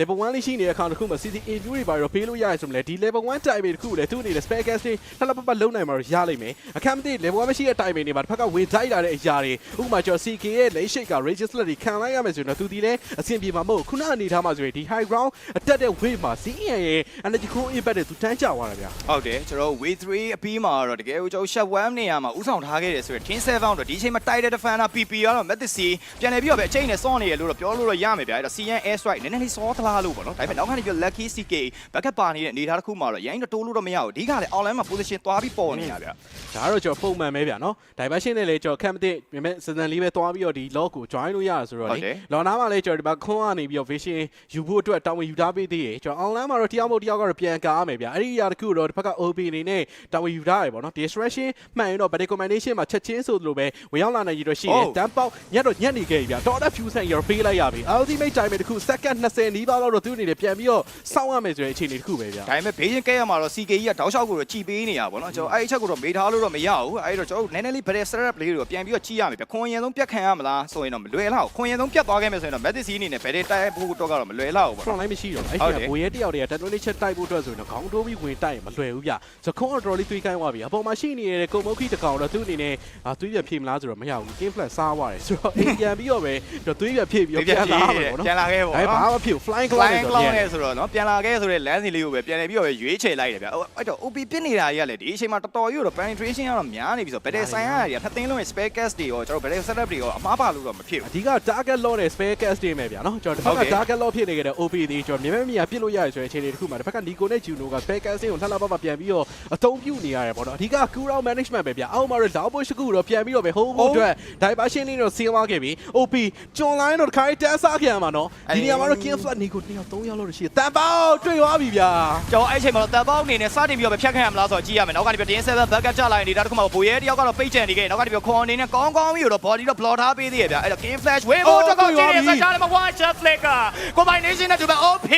level 1လေးရှိနေတဲ့အခါတစ်ခုမှာ CC injury တွေပါတော့ပေးလို့ရတယ်ဆိုမှလည်းဒီ level 1 timing တစ်ခုလည်းသူ့အနေနဲ့ spare cast တွေထပ်လက်ပတ်ပတ်လုံးနိုင်မှာတော့ရလိမ့်မယ်အခက်မသိ level 1မရှိတဲ့ timing တွေမှာတစ်ဖက်ကဝေတိုက်လာတဲ့အရာတွေဥပမာကျွန်တော် CK ရဲ့ late shake က rages လက်တွေခံလိုက်ရမယ်ဆိုရင်တော့သူဒီလည်းအဆင်ပြေမှာမဟုတ်ခုနအနေထားမှာဆိုရင်ဒီ high ground အတက်တဲ့ wave မှာ CN ရဲ့ energy core impact တွေသူတန်းကြသွားတာဗျာဟုတ်တယ်ကျွန်တော် wave 3အပြီးမှာတော့တကယ်ကိုကျွန်တော် shot 1နေရာမှာဥဆောင်ထားခဲ့တယ်ဆိုတော့ team 7တော့ဒီအချိန်မှာ tight တဲ့ defender PP ကတော့ Matic C ပြန်နေပြီးတော့ပဲအချိန်နဲ့စောနေရလို့တော့ပြောလို့တော့ရမယ်ဗျာအဲ့တော့ CN air strike နည်းနည်းလေးစောသလားလို့ပေါ့နော်ဒါပေမဲ့နောက်ကနေပြီး lucky CK backup ပါနေတဲ့အနေထားတစ်ခုမှာတော့ရိုင်းတော့တိုးလို့တော့မရဘူးအဓိကလည်း online မှာ position သွားပြီးပေါ်နေတာဗျာဒါကတော့ကျွန်တော်ပုံမှန်ပဲဗျာနော် diversion နဲ့လည်းကျွန်တော် camp တဲ့မြမဲစစန်လေးပဲသွားပြီးတော့ဒီ log ကို join လို့ရရဆိုတော့လေလော်နာမှာလည်းကျွန်တော်ဒီမှာခွန်းကနေပြီးတော့ vision ယူဖို့အတွက်တောင်းဝင်ယူထားပေးသေးတယ်ကျွန်တော် online မှာတော့တရားမဟုတ်တရားကတော့ပြန်ကားမယ်ဗျာအဲ့ဒီအရာတစ်ခုတော့တစ်ဖက်က OP အနေနဲ့တောင်းဝင်ယူထားတယ်ပေါ့နော် distraction မှန်ရင်တော့ battle combination မှာချက်ချင်းဆိုသလိုပဲဝင်ရောက်လာနိုင်ရတော့ရှိတယ်တန်းပေါက်ညက်တော့ညက်နေခဲ့ပြီဗျာတော်တဲ့ few second ရောပေးလိုက်ရပြီ ultimate time တစ်ခု second 20နီးပါးလောက်တော့သူ့အနေနဲ့ပြန်ပြီးတော့စောင့်ရမယ်ဆိုတဲ့အခြေအနေတစ်ခုပဲဗျာဒါပေမဲ့ဘေးရင်ကဲရမှာတော့ CK ကြီးကတောက်လျှောက်ကိုတော့ကြည်ပေးနေတာပေါ့နော်ကျွန်တော်အဲ့အချက်ကိုတော့မေးထားလို့တော့မရဘူးအဲ့တော့ကျွန်တော်နည်းနည်းလေး better setup လေးတွေကိုပြန်ပြီးတော့ကြည့်ရမယ်ဗျခွန်ရင်ဆုံးပြတ်ခံရမလားဆိုရင်တော့မလွယ်လောက်ခွန်ရင်ဆုံးပြတ်သွားခဲ့မယ်ဆိုရင်တော့ Matic C အနေနဲ့ better တိုက်ဖို့တော့ကတော့မလွယ်လောက်ဘူးပေါ့ front line မရှိတော့ဘူးအဲ့ဒီကဘိုးရဲတယောက်တည်းက detonation တိုက်တိုက်ဖို့အတွက်ဆိုရင်တော့ခေါင်းတိုးပြီးဝင်တိုက်ရင်မလွယ်ဘူးဗျစခွန်တော်တော်လေးတွေးကိုင်းသွားပြီအပေါ်မှာရှိနေတဲ့ကုံမုတ်ခီတကောင်တော့သူ့အနေနဲ့အာတွေးပြဖြေမလားဆိုတော့မရဘူး game flat စားသွားတယ်ဆိုတော့အိမ်ပြန်ပြီးတော့ပဲတော့တွေးပြဖြေပြီးတော့ပြန်လာမှာပေါ့နော်ပြန်လာခဲ့ပေါ့အဲဘာနော်မှဖြစ်ဘူး flying cloud flying ဆို cloud တော့နဲ့ဆိုတော့နော်ပြန်လာခဲ့ဆိုတဲ့လမ်းစီလေးကိုပဲပြန်လည်ပြီးတော့ပဲရွေးချယ်လိုက်တယ်ဗျအဲ့တော့ OP ပြစ်နေတာကြီးကလည်းဒီအချိန်မှာတော်တော်ကြီးတော့ penetration ကတော့များနေပြီဆိုတော့ battle sign ရတာဖတ်သိန်းလုံးရဲ့ spare cast တွေရောကျွန်တော် battle setup တွေရောအမားပါလို့တော့မဖြစ်ဘူးအဓိက target law နဲ့ spare cast တွေမဲ့ဗျာနော်ကျွန်တော်တစ်ဖက်က target law ဖြစ်နေကြတဲ့ OP တွေကျွန်တော်မြဲမြဲမြံပြစ်လို့ရတယ်ဆိုတဲ့အခြေအနေတစ်ခုမှာတစ်ဖက်က Nico နဲ့ Juno က spare cast တွေကိုလှလှပပပြန်ပြီးတော့အသုံးပြုနေရတယ်ပေါ့နော်အဓိက cool down management ပဲဗျာအောက်မှာတော့ down push ကူတော့ပြန်ပြီးတော့ပဲ hold ဖို့အတွက် diversion လေးတော့ seal သွားခဲ့ပြီ OP ကျွန် line တော့တစ်ခါတန်းစားခဲ့ရမှာနော်ဒီနေရာမှာတော့ King Flat Nico 2ယောက်3ယောက်လို့ရှိတယ်တန်ပေါက်တွေ့သွားပြီဗျာကျွန်တော်အဲ့ချိန်မှာတော့တပ်ပေါက်အနေနဲ့စတင်ပြီးတော့ပဲဖြတ်ခံရမလားဆိုတော့ကြည့်ရမယ်နောက်ကနေပြီးတင်း7 backup ချလိုက်နေတာတခုမှဘိုရဲတယောက်ကတော့ပိတ်ချန်နေခဲ့နောက်ကနေပြီးခွန်အနေနဲ့ကောင်းကောင်းပြီးတော့ body တော့ block ထားပေးသေးရဲ့ဗျအဲ့တော့ game flash ဝေးဖို့တော့ကောင်းကြည့်နေစချားလည်းမ one shot flicker combination နဲ့တူပဲ OP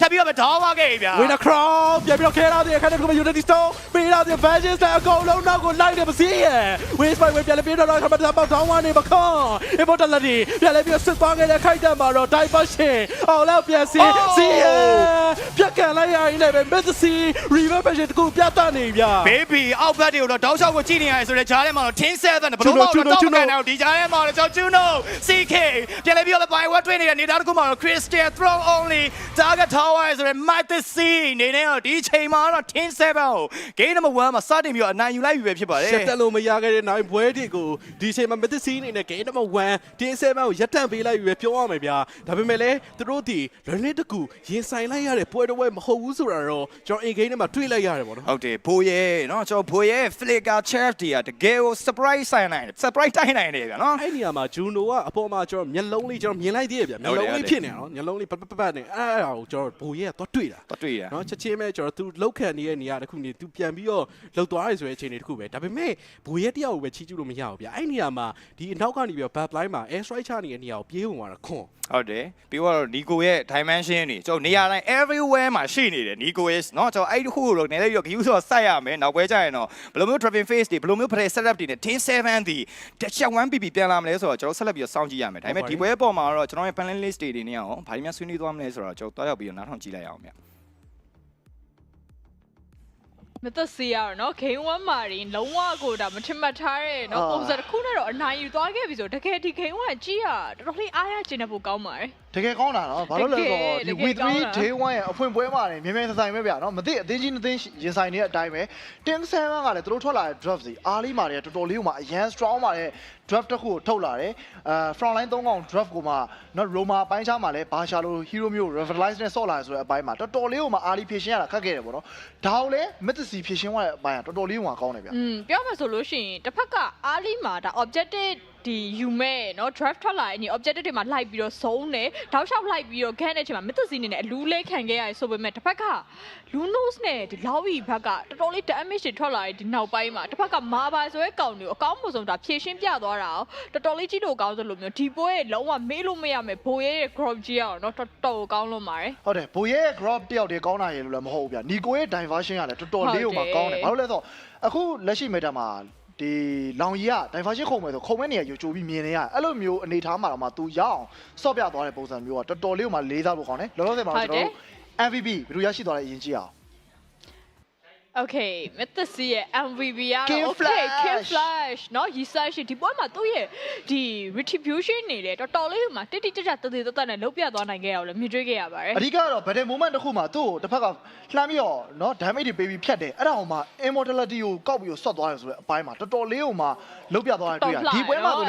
ထပ်ပြီးတော့ပဲ down သွားခဲ့ပြီဗျာ Winner Crown ပြန်ပြီးတော့ခဲလာတဲ့အခါတစ်ခုမှ Unity Stone ပေးလာတဲ့ Vengeance တဲ့အကုန်လုံးနောက်ကိုလိုက်တယ်မစည်းရဲ့ Waste by Way ပြန်လည်းပြေးတော့ခါမှတပေါက်တောင်းဝနေမခွန် Immortality ပြန်လည်းပြီးတော့စစ်သွားခဲ့တဲ့ခိုက်တက်မှာတော့ Diversion အောင်လောက်ပြန်စည်းစည်းရဲ့ပြက်ကန်လိုက်ရရင်လည်းပဲ Mythic River Passion တကူပြတ်တနေဗျာ baby အောက်ဘက်တွေကိုတော့တောက်လျှောက်ကိုကြည့်နေရတယ်ဆိုတော့ဂျားထဲမှာတော့10 7နဲ့ဘလို့တော့တော့ကန်တော့ဒီဂျားထဲမှာတော့ကျွန်တော် Juno CK ပြန်လည်းပြီးတော့ by what တွေ့နေတဲ့နေတာတခုမှတော့ Christian throw only target tower ဆိုတော့ Might the sea နေနေတော့ဒီချိန်မှာတော့10 7ကို game number 1မှာစတင်ပြီးတော့အနိုင်ယူလိုက်ပြီပဲဖြစ်ပါတယ် ရှက်တက်လို့မရခဲ့တဲ့နိုင်ပွဲတွေကိုဒီအချိန်မှာ Mythic အနေနဲ့ Game Number 1 Day 7ကိုရပ်တန့်ပေးလိုက်ပြီပဲပြောရမယ်ဗျာဒါပေမဲ့လည်းသူတို့ဒီလွန်လင်းတကူရင်ဆိုင်လိုက်ရတဲ့ပွဲတစ်ပွဲမဟုတ်ဘူးဆိုတာတော့ကျွန်တော် in game ထဲမှာတွေ့လိုက်ရတယ်ပေါ့နော် ဟုတ်တယ်ဘိုးရဲเนาะကျွန်တော်ဘိုးရဲ flicker chef တွေကတကယ်ကို surprise ဆိုင်နိုင်တယ် surprise တိုင်းနိုင်တယ်ဗျာเนาะ အဲ့ဒီနေရာမှာဂျူနိုကအပေါ်မှာကျွန်တော်မျက်လုံးလေးကျွန်တော်မြင်လိုက်သေးရဗျမျက်လုံးလေးဖြစ်နေအောင်မျက်လုံးလေးပတ်ပတ်ပတ်နေအဲ့ဒါကိုကျွန်တော်ဘိုးရဲကတော့တွေ့တာ တော့တွေ့ ရ နော်ချက်ချင်းပဲကျွန်တော်သူလောက်ခံနေတဲ့နေရာတစ်ခုနေသူပြန်ပြီးတော့လှုပ်သွားရဆိုတဲ့အခြေအနေတစ်ခုပဲဒါပေမဲ့ဘိုးရဲတယောက်ကိုပဲချီးကျူးလို့မရဘူးဗျအဲ့နေရာမှာဒီအနောက်ကနေပြီးတော့ back line မှာ air strike ချနေတဲ့နေရာကိုပြေးဝင်သွားတာခွန် ဟုတ်တယ်ပြီးတော့နီကိုရဲ့ dimension တွေကျွန်တော်နေရာတိုင်း everywhere မှာရှိနေတယ်နီကိုရဲ့เนาะကျွန်တော်အဲ့ဒီခုကိုတော့နည်းနည်းပြီးတော့ view ဆိုတော့စိုက်ရမယ်နောက်ပွဲကျရင်တော့ဘယ်လိုမျိုး trapping face တွေဘယ်လိုမျိုး play setup တွေနဲ့10 7ဒီတစ်ချက် 1pp ပြန်လာမလဲဆိုတော့ကျွန်တော်ဆက်လက်ပြီးတော့စောင့်ကြည့်ရမယ်ဒါပေမဲ့ဒီပွဲပေါ်မှာတော့ကျွန်တော်ရဲ့ panel list တွေနေအောင်ဘာတွေများဆွေးနွေးသွားမလဲဆိုတော့ကျွန်တော်တွားရောက်ပြီးတော့နားထောင်ကြည့်လိုက်အောင်ဗျ မသက်စီရတော့เนาะ game 1မှာရင်လုံးဝကိုဒါမထင်မှတ်ထားတဲ့เนาะ အာ ပုံစံတစ်ခုနဲ့တော့အနိုင်ယူသွားခဲ့ပြီဆိုတကယ်ဒီ game 1ကြည့်ရတော်တော်လေးအားရကျင်တဲ့ပိုကောင်းပါတယ် တကယ်ကောင်းတာနော်ဘာလို့လဲဆိုတော့ တ ဒီ ကယ် week ကောင်း 3 တာ day 1ရဲ့အဖွင့်ပွဲမှာနေမြင်မြင်ဆိုင်ပဲဗျာနော်မသိအသေးကြီးနှစ်သိန်းရင်ဆိုင်နေတဲ့အတိုင်းပဲ10 7ကလည်းသူတို့ထွက်လာတဲ့ draft စီအားလေးမာတွေကတော်တော်လေးကိုမှအရန် strong ပါတဲ့ draft တစ်ခုကိုထုတ်လာတယ်အဲ front line 3កောင် draft ကိုမှနော် Roma အပိုင်းခြားမှာလည်းဘာရှာလို hero မျိုး revitalize နဲ့ဆော့လာဆိုတဲ့အပိုင်းမှာတော်တော်လေးကိုမှအားလေးဖြည့်ရှင်းရတာခက်ခဲ့တယ်ပေါ့နော်ဒါကိုလည်း mythic ဖြည့်ရှင်းသွားတဲ့အပိုင်းကတော်တော်လေးကိုမှကောင်းတယ်ဗျာ อืมပြောမှဆိုလို့ရှိရင်တစ်ဖက်ကအားလီမှာဒါ objective ဒီယူမဲ့เนาะ draft ထွက်လာရင်ဒီ objective တွေမှာလိုက်ပြီးတော့စုံးတယ်တောက်လျှောက်လိုက်ပြီးတော့ခန်းတဲ့အချိန်မှာ mythic နေနဲ့အလူးလေးခံခဲ့ရတယ်ဆိုပေမဲ့တစ်ဖက်က lunos နဲ့ဒီ lobby ဘက်ကတော်တော်လေး damage တွေထွက်လာရင်ဒီနောက်ပိုင်းမှာတစ်ဖက်ကမာပါဆိုတဲ့ကောင်တွေကိုအကောင်းမှုဆုံးဒါဖြည့်ရှင်းပြသွားတာ哦တော်တော်လေးကြည့်လို့ကောင်းသလိုမျိုးဒီပွဲရဲ့လုံးဝမေးလို့မရမယ်ဘိုးရဲ့ group ကြီးအောင်เนาะတော်တော်ကောင်းလို့ပါတယ် ဟုတ်တယ်ဘိုရဲ့ grab တယောက်တည်းကောင်းတာရေလို့လည်းမဟုတ်ဘူးဗျာနီကိုရဲ့ diversion ကလည်းတော်တော်လေးကိုမှကောင်းတယ်ဘာလို့လဲဆိုတော့အခုလက်ရှိ meta မှာ ဒီလောင်ကြီးက diversion ခုံမယ်ဆိုခုံမဲ့နေရကြိုပြီးမြင်နေရအဲ့လိုမျိုးအနေထားမှာတော့မှ तू ရအောင်ဆော့ပြသွားတဲ့ပုံစံမျိုးကတော်တော်လေးကိုမှလေးစားဖို့ကောင်းတယ်လောလောဆယ်မှာတော့ကျွန်တော်တို့ MVP ဘယ်လိုရရှိသွားလဲအရင်ကြည့်အောင် Okay မသက်စီရဲ့ MVP ရ King တော့ okay Flash King Flash เนาะရီဆာရှိဒီပွဲမှာသူ့ရဲ့ဒီ retribution နေလေတော်တော်လေးမှာတိတိကျကျတည်တည်တတ်တတ်နဲ့လုတ်ပြသွားနိုင်ခဲ့ရအောင်လေမြင်တွေ့ခဲ့ရပါတယ် အဓိကတော့ battle moment တစ်ခုမှာသူ့ကိုတစ်ဖက်ကလှမ်းပြီးတော့เนาะ damage တွေပေးပြီးဖြတ်တယ်အဲ့ဒါအောင်မှ immortality ကိုကောက်ပြီးတော့ဆော့သွားတယ်ဆိုတဲ့အပိုင်းမှာတော်တော်လေးကိုမှလုတ်ပြသွားတယ်တွေ့ရဒီပွဲမှာဆို